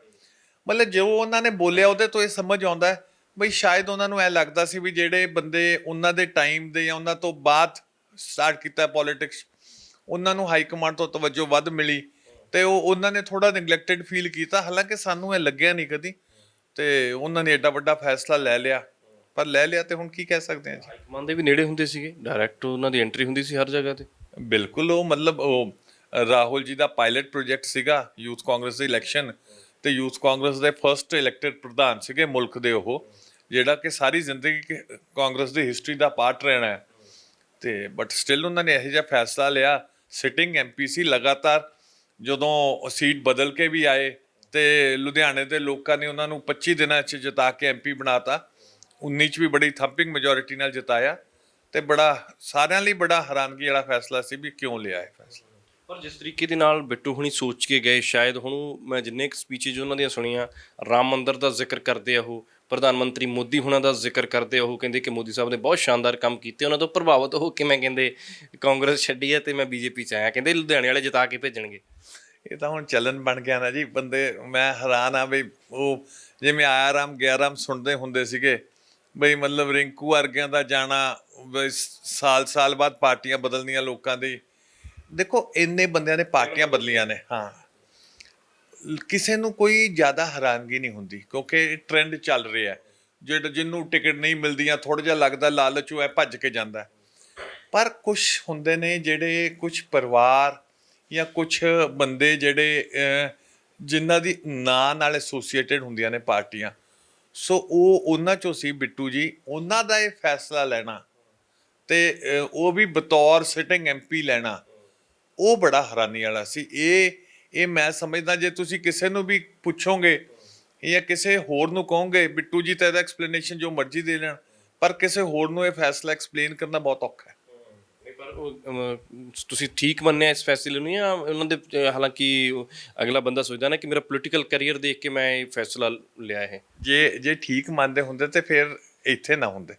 ਮਤਲਬ ਜੋ ਉਹਨਾਂ ਨੇ ਬੋਲਿਆ ਉਹਦੇ ਤੋਂ ਇਹ ਸਮਝ ਆਉਂਦਾ ਹੈ। ਬਈ ਸ਼ਾਇਦ ਉਹਨਾਂ ਨੂੰ ਐ ਲੱਗਦਾ ਸੀ ਵੀ ਜਿਹੜੇ ਬੰਦੇ ਉਹਨਾਂ ਦੇ ਟਾਈਮ ਦੇ ਜਾਂ ਉਹਨਾਂ ਤੋਂ ਬਾਅਦ ਸਟਾਰਟ ਕੀਤਾ ਪੋਲਿਟਿਕਸ ਉਹਨਾਂ ਨੂੰ ਹਾਈ ਕਮਾਂਡ ਤੋਂ ਤਵੱਜੋ ਵੱਧ ਮਿਲੀ ਤੇ ਉਹ ਉਹਨਾਂ ਨੇ ਥੋੜਾ ਨੈਗਲੈਕਟਡ ਫੀਲ ਕੀਤਾ। ਹਾਲਾਂਕਿ ਸਾਨੂੰ ਇਹ ਲੱਗਿਆ ਨਹੀਂ ਕਦੀ। ਤੇ ਉਹਨਾਂ ਨੇ ਐਡਾ ਵੱਡਾ ਫੈਸਲਾ ਲੈ ਲਿਆ। ਪਰ ਲੈ ਲਿਆ ਤੇ ਹੁਣ ਕੀ ਕਹਿ ਸਕਦੇ ਹਾਂ ਜੀ? ਕਮਾਨ ਦੇ ਵੀ ਨੇੜੇ ਹੁੰਦੇ ਸੀਗੇ। ਡਾਇਰੈਕਟ ਉਹਨਾਂ ਦੀ ਐਂਟਰੀ ਹੁੰਦੀ ਸੀ ਹਰ ਜਗ੍ਹਾ ਤੇ। ਬਿਲਕੁਲ ਉਹ ਮਤਲਬ ਉਹ ਰਾਹੁਲ ਜੀ ਦਾ ਪਾਇਲਟ ਪ੍ਰੋਜੈਕਟ ਸੀਗਾ ਯੂਥ ਕਾਂਗਰਸ ਦੀ ਇਲੈਕਸ਼ਨ। ਤੇ ਯੂਥ ਕਾਂਗਰਸ ਦੇ ਫਰਸਟ ਇਲੈਕਟਡ ਪ੍ਰਧਾਨ ਸੀਗੇ ਮੁਲਕ ਦੇ ਉਹ ਜਿਹੜਾ ਕਿ ਸਾਰੀ ਜ਼ਿੰਦਗੀ ਕਾਂਗਰਸ ਦੀ ਹਿਸਟਰੀ ਦਾ ਪਾਰਟ ਰਹਿਣਾ ਹੈ। ਤੇ ਬਟ ਸਟਿਲ ਉਹਨਾਂ ਨੇ ਇਹੋ ਜਿਹਾ ਫੈਸਲਾ ਲਿਆ। ਸਿਟਿੰਗ ਐਮਪੀਸੀ ਲਗਾਤਾਰ। ਜਦੋਂ ਸੀਟ ਬਦਲ ਕੇ ਵੀ ਆਏ ਤੇ ਲੁਧਿਆਣੇ ਦੇ ਲੋਕਾਂ ਨੇ ਉਹਨਾਂ ਨੂੰ 25 ਦਿਨਾਂ 'ਚ ਜਿਤਾ ਕੇ ਐਮਪੀ ਬਣਾਤਾ। 19 'ਚ ਵੀ ਬੜੀ ਥੰਪਿੰਗ ਮੈਜੋਰਿਟੀ ਨਾਲ ਜਿਤਾਇਆ ਤੇ ਬੜਾ, ਸਾਰਿਆਂ ਲਈ ਬੜਾ ਹੈਰਾਨਗੀ ਵਾਲਾ ਫੈਸਲਾ ਸੀ ਵੀ ਕਿਉਂ ਲਿਆ ਇਹ ਫੈਸਲਾ। ਪਰ ਜਿਸ ਤਰੀਕੇ ਦੇ ਨਾਲ ਬਿੱਟੂ ਹੁਣੀ ਸੋਚ ਕੇ ਗਏ, ਸ਼ਾਇਦ ਹੁਣ ਉਹ- ਮੈਂ ਜਿੰਨੇ ਕੁ ਸਪੀਚਜ਼ ਉਹਨਾਂ ਦੀਆਂ ਸੁਣੀਆਂ, ਰਾਮ ਮੰਦਰ ਦਾ ਜ਼ਿਕਰ ਕਰਦੇ ਆ ਉਹ, ਪ੍ਰਧਾਨ ਮੰਤਰੀ ਮੋਦੀ ਹੁਣਾਂ ਦਾ ਜ਼ਿਕਰ ਕਰਦੇ ਉਹ, ਕਹਿੰਦੇ ਕਿ ਮੋਦੀ ਸਾਹਿਬ ਨੇ ਬਹੁਤ ਸ਼ਾਨਦਾਰ ਕੰਮ ਕੀਤੇ, ਉਹਨਾਂ ਤੋਂ ਪ੍ਰਭਾਵਿਤ ਹੋ ਕੇ ਮੈਂ ਕਹਿੰਦੇ, ਕਾਂਗਰਸ ਛੱਡੀ ਹੈ ਤੇ ਮੈਂ ਬੀਜੇਪੀ ਚ ਆਇਆ, ਕਹਿੰਦੇ ਲੁਧਿਆਣੇ ਵਾਲੇ ਜਿਤਾ ਕੇ ਭੇਜਣਗੇ। ਇਹ ਤਾਂ ਹੁਣ ਚੱਲਣ ਬਣ ਗਿਆ ਨਾ ਜੀ, ਬੰਦੇ, ਮੈਂ ਹੈਰਾਨ ਆ ਵੀ ਉਹ ਜਿਵੇਂ ਆਇਆ ਰਾਮ ਗਿਆ ਰਾਮ ਸੁਣਦੇ ਹੁੰਦੇ ਸੀਗੇ, ਬਈ ਮਤਲਬ ਰਿੰਕੂ ਵਰਗਿਆਂ ਦਾ ਜਾਣਾ, ਬਈ ਸਾਲ-ਸਾਲ ਬਾਅਦ ਪਾਰਟੀਆਂ ਬਦਲਣੀਆਂ ਲੋਕਾਂ ਦੀ। ਦੇਖੋ, ਇੰਨੇ ਬੰਦਿਆਂ ਨੇ ਪਾਰਟੀਆਂ ਬਦਲੀਆਂ ਨੇ, ਹਾਂ। ਕਿਸੇ ਨੂੰ ਕੋਈ ਜ਼ਿਆਦਾ ਹੈਰਾਨਗੀ ਨਹੀਂ ਹੁੰਦੀ, ਕਿਉਂਕਿ ਟ੍ਰੈਂਡ ਚੱਲ ਰਿਹਾ ਹੈ। ਜਿਹੜਾ ਜਿਹਨੂੰ ਟਿਕਟ ਨਹੀਂ ਮਿਲਦੀਆਂ ਥੋੜਾ ਜਿਹਾ ਲੱਗਦਾ ਲਾਲਚ ਉਹ ਭੱਜ ਕੇ ਜਾਂਦਾ। ਪਰ ਕੁਝ ਹੁੰਦੇ ਨੇ ਜਿਹੜੇ ਕੁਝ ਪਰਿਵਾਰ ਜਾਂ ਕੁਝ ਬੰਦੇ ਜਿਹੜੇ ਜਿਨ੍ਹਾਂ ਦੀ ਨਾਂ ਨਾਲ ਐਸੋਸੀਏਟਡ ਹੁੰਦੀਆਂ ਨੇ ਪਾਰਟੀਆਂ। ਸੋ ਉਹ ਉਹਨਾਂ ਚੋਂ ਸੀ ਬਿੱਟੂ ਜੀ। ਉਹਨਾਂ ਦਾ ਇਹ ਫੈਸਲਾ ਲੈਣਾ ਤੇ ਉਹ ਵੀ ਬਤੌਰ ਸਿਟਿੰਗ ਐਮਪੀ ਲੈਣਾ, ਉਹ ਬੜਾ ਹੈਰਾਨੀ ਵਾਲਾ ਸੀ। ਇਹ ਇਹ ਮੈਂ ਸਮਝਦਾ, ਜੇ ਤੁਸੀਂ ਕਿਸੇ ਨੂੰ ਵੀ ਪੁੱਛੋਗੇ ਜਾਂ ਕਿਸੇ ਹੋਰ ਨੂੰ ਕਹੋਗੇ, ਬਿੱਟੂ ਜੀ ਤਾਂ ਇਹਦਾ ਐਕਸਪਲੇਨੇਸ਼ਨ ਜੋ ਮਰਜ਼ੀ ਦੇ ਲੈਣ, ਪਰ ਕਿਸੇ ਹੋਰ ਨੂੰ ਇਹ ਫੈਸਲਾ ਐਕਸਪਲੇਨ ਕਰਨਾ ਬਹੁਤ ਔਖਾ ਹੈ। ਪਰ ਉਹ ਅਮ, ਤੁਸੀਂ ਠੀਕ ਮੰਨਿਆ ਇਸ ਫੈਸਲੇ ਨੂੰ ਜਾਂ ਉਹਨਾਂ ਦੇ ਅ, ਹਾਲਾਂਕਿ ਅਗਲਾ ਬੰਦਾ ਸੋਚਦਾ ਨਾ ਕਿ ਮੇਰਾ ਪੋਲੀਟੀਕਲ ਕੈਰੀਅਰ ਦੇਖ ਕੇ ਮੈਂ ਇਹ ਫੈਸਲਾ ਲਿਆ ਇਹ? ਜੇ ਜੇ ਠੀਕ ਮੰਨਦੇ ਹੁੰਦੇ ਤੇ ਫਿਰ ਇੱਥੇ ਨਾ ਹੁੰਦੇ।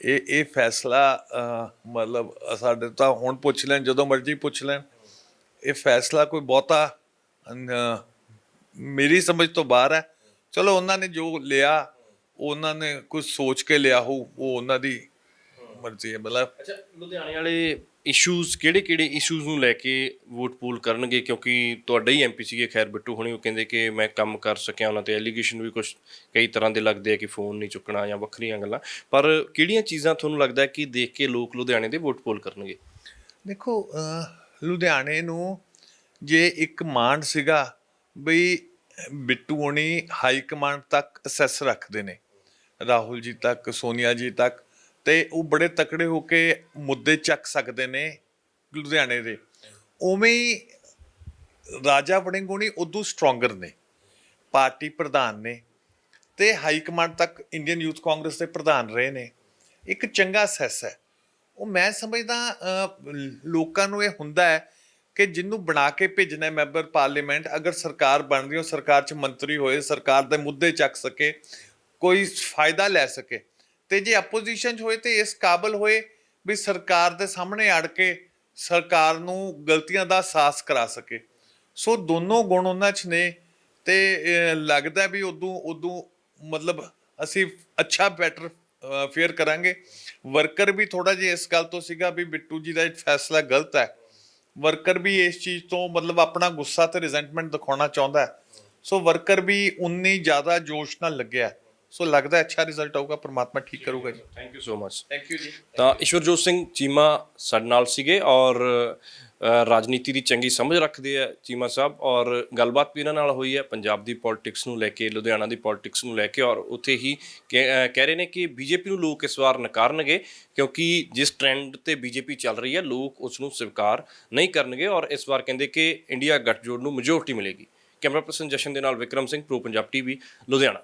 ਇਹ ਇਹ ਫੈਸਲਾ ਅਹ, ਮਤਲਬ ਸਾਡੇ ਤਾਂ ਹੁਣ ਪੁੱਛ ਲੈਣ ਜਦੋਂ ਮਰਜ਼ੀ ਪੁੱਛ ਲੈਣ। ਇਹ ਫੈਸਲਾ ਕੋਈ ਬਹੁਤਾ ਅਹ, ਮੇਰੀ ਸਮਝ ਤੋਂ ਬਾਹਰ ਹੈ। ਚਲੋ ਉਹਨਾਂ ਨੇ ਜੋ ਲਿਆ ਉਹਨਾਂ ਨੇ ਕੁਝ ਸੋਚ ਕੇ ਲਿਆ ਹੋ ਉਹ ਉਹਨਾਂ ਦੀ ਮਰਜ਼ੀ ਹੈ ਮਤਲਬ ਅੱਛਾ ਲੁਧਿਆਣੇ ਵਾਲੇ ਇਸ਼ੂਜ਼ ਕਿਹੜੇ ਕਿਹੜੇ ਇਸ਼ੂਜ਼ ਨੂੰ ਲੈ ਕੇ ਵੋਟ ਪੂਲ ਕਰਨਗੇ? ਕਿਉਂਕਿ ਤੁਹਾਡਾ ਹੀ ਐਮਪੀ ਸੀਗੇ ਖੈਰ ਬਿੱਟੂ ਹੁਣੀ ਉਹ ਕਹਿੰਦੇ ਕਿ ਮੈਂ ਕੰਮ ਕਰ ਸਕਿਆ ਉਹਨਾਂ ਤੇ। ਐਲੀਗੇਸ਼ਨ ਵੀ ਕੁਝ ਕਈ ਤਰ੍ਹਾਂ ਦੇ ਲੱਗਦੇ ਆ ਕਿ ਫੋਨ ਨਹੀਂ ਚੁੱਕਣਾ ਜਾਂ ਵੱਖਰੀਆਂ ਗੱਲਾਂ। ਪਰ ਕਿਹੜੀਆਂ ਚੀਜ਼ਾਂ ਤੁਹਾਨੂੰ ਲੱਗਦਾ ਹੈ ਕਿ ਦੇਖ ਕੇ ਲੋਕ ਲੁਧਿਆਣੇ ਦੇ ਵੋਟ ਪੋਲ ਕਰਨਗੇ? ਦੇਖੋ ਲੁਧਿਆਣੇ ਨੂੰ ਜੇ ਇੱਕ ਮਾਂਡ ਸੀਗਾ ਬਈ ਬਿੱਟੂ ਹੋਣੀ ਹਾਈ ਕਮਾਂਡ ਤੱਕ ਅਸੈਸ ਰੱਖਦੇ ਨੇ। ਰਾਹੁਲ ਜੀ ਤੱਕ ਸੋਨੀਆ ਜੀ ਤੱਕ ਤੇ ਉਹ ਬੜੇ ਤਕੜੇ ਹੋ ਕੇ ਮੁੱਦੇ ਚੱਕ ਸਕਦੇ ਨੇ ਲੁਧਿਆਣੇ ਦੇ। ਉਵੇਂ ਹੀ ਰਾਜਾ ਵੜਿੰਗੋਣੀ ਉਦੋਂ ਸਟਰੋਂਗਰ ਨੇ, ਪਾਰਟੀ ਪ੍ਰਧਾਨ ਨੇ ਤੇ ਹਾਈ ਕਮਾਂਡ ਤੱਕ ਇੰਡੀਅਨ ਯੂਥ ਕਾਂਗਰਸ ਦੇ ਪ੍ਰਧਾਨ ਰਹੇ ਨੇ। ਇੱਕ ਚੰਗਾ ਸੈਸ ਹੈ। ਉਹ ਮੈਂ ਸਮਝਦਾ ਲੋਕਾਂ ਨੂੰ ਇਹ ਹੁੰਦਾ ਹੈ ਕਿ ਜਿਹਨੂੰ ਬਣਾ ਕੇ ਭੇਜਣਾ ਹੈ ਮੈਂਬਰ ਪਾਰਲੀਮੈਂਟ, ਅਗਰ ਸਰਕਾਰ ਬਣ ਰਹੀ ਹੋ ਸਰਕਾਰ 'ਚ ਮੰਤਰੀ ਹੋਏ, ਸਰਕਾਰ ਦੇ ਮੁੱਦੇ ਚੱਕ ਸਕੇ, ਕੋਈ ਫਾਇਦਾ ਲੈ ਸਕੇ। ਤੇ ਜੇ ਆਪੋਜੀਸ਼ਨ 'ਚ ਹੋਏ ਤੇ ਇਸ ਕਾਬਲ ਹੋਏ ਵੀ ਸਰਕਾਰ ਦੇ ਸਾਹਮਣੇ ਅੜ ਕੇ ਸਰਕਾਰ ਨੂੰ ਗਲਤੀਆਂ ਦਾ ਅਹਿਸਾਸ ਕਰਾ ਸਕੇ। ਸੋ ਦੋਨੋਂ ਗੁਣ ਉਹਨਾਂ 'ਚ ਨੇ ਤੇ ਲੱਗਦਾ ਵੀ ਉਦੋਂ ਉਦੋਂ ਮਤਲਬ ਅਸੀਂ ਅੱਛਾ ਬੈਟਰ ਫੇਅਰ ਕਰਾਂਗੇ। ਵਰਕਰ ਵੀ ਥੋੜਾ ਜਿਹਾ ਇਸ ਗੱਲ ਤੋਂ ਸੀਗਾ ਵੀ ਬਿੱਟੂ ਜੀ ਦਾ ਇਹ ਫੈਸਲਾ ਗਲਤ ਹੈ। ਵਰਕਰ ਵੀ ਇਸ ਚੀਜ਼ ਤੋਂ ਮਤਲਬ ਆਪਣਾ ਗੁੱਸਾ ਤੇ ਰਿਜ਼ੈਂਟਮੈਂਟ ਦਿਖਾਉਣਾ ਚਾਹੁੰਦਾ ਸੋ ਵਰਕਰ ਵੀ ਉਨੀ ਜ਼ਿਆਦਾ ਜੋਸ਼ ਨਾਲ ਲੱਗਿਆ ਸੋ ਲੱਗਦਾ ਹੈ ਅੱਛਾ ਰਿਜ਼ਲਟ ਆਊਗਾ ਪ੍ਰਮਾਤਮਾ ਠੀਕ ਕਰੂਗਾ ਜੀ। Thank you so much thank you ਜੀ। ਤਾਂ ਈਸ਼ਵਰਜੋਤ ਸਿੰਘ ਚੀਮਾ ਸਾਡੇ ਨਾਲ ਸੀਗੇ ਔਰ ਰਾਜਨੀਤੀ ਦੀ ਚੰਗੀ ਸਮਝ ਰੱਖਦੇ ਆ ਚੀਮਾ ਸਾਹਿਬ ਔਰ ਗੱਲਬਾਤ ਵੀ ਇਹਨਾਂ ਨਾਲ ਹੋਈ ਹੈ ਪੰਜਾਬ ਦੀ ਪੋਲਿਟਿਕਸ ਨੂੰ ਲੈ ਕੇ ਲੁਧਿਆਣਾ ਦੀ ਪੋਲਿਟਿਕਸ ਨੂੰ ਲੈ ਕੇ ਔਰ ਉੱਥੇ ਹੀ ਕਹਿ ਰਹੇ ਨੇ ਕਿ ਬੀਜੇਪੀ ਨੂੰ ਲੋਕ ਇਸ ਵਾਰ ਨਕਾਰਨਗੇ ਕਿਉਂਕਿ ਜਿਸ ਟ੍ਰੈਂਡ ਤੇ ਬੀਜੇਪੀ ਚੱਲ ਰਹੀ ਹੈ ਲੋਕ ਉਸ ਨੂੰ ਸਵੀਕਾਰ ਨਹੀਂ ਕਰਨਗੇ ਔਰ ਇਸ ਵਾਰ ਕਹਿੰਦੇ ਕਿ ਇੰਡੀਆ ਗੱਠਜੋੜ ਨੂੰ ਮੈਜੋਰਟੀ ਮਿਲੇਗੀ। ਕੈਮਰਾ ਪਰਸਨ ਜਸ਼ਨ ਦੇ ਨਾਲ ਵਿਕਰਮ ਸਿੰਘ ਪ੍ਰੋ ਪੰਜਾਬ ਟੀਵੀ ਲੁਧਿਆਣਾ।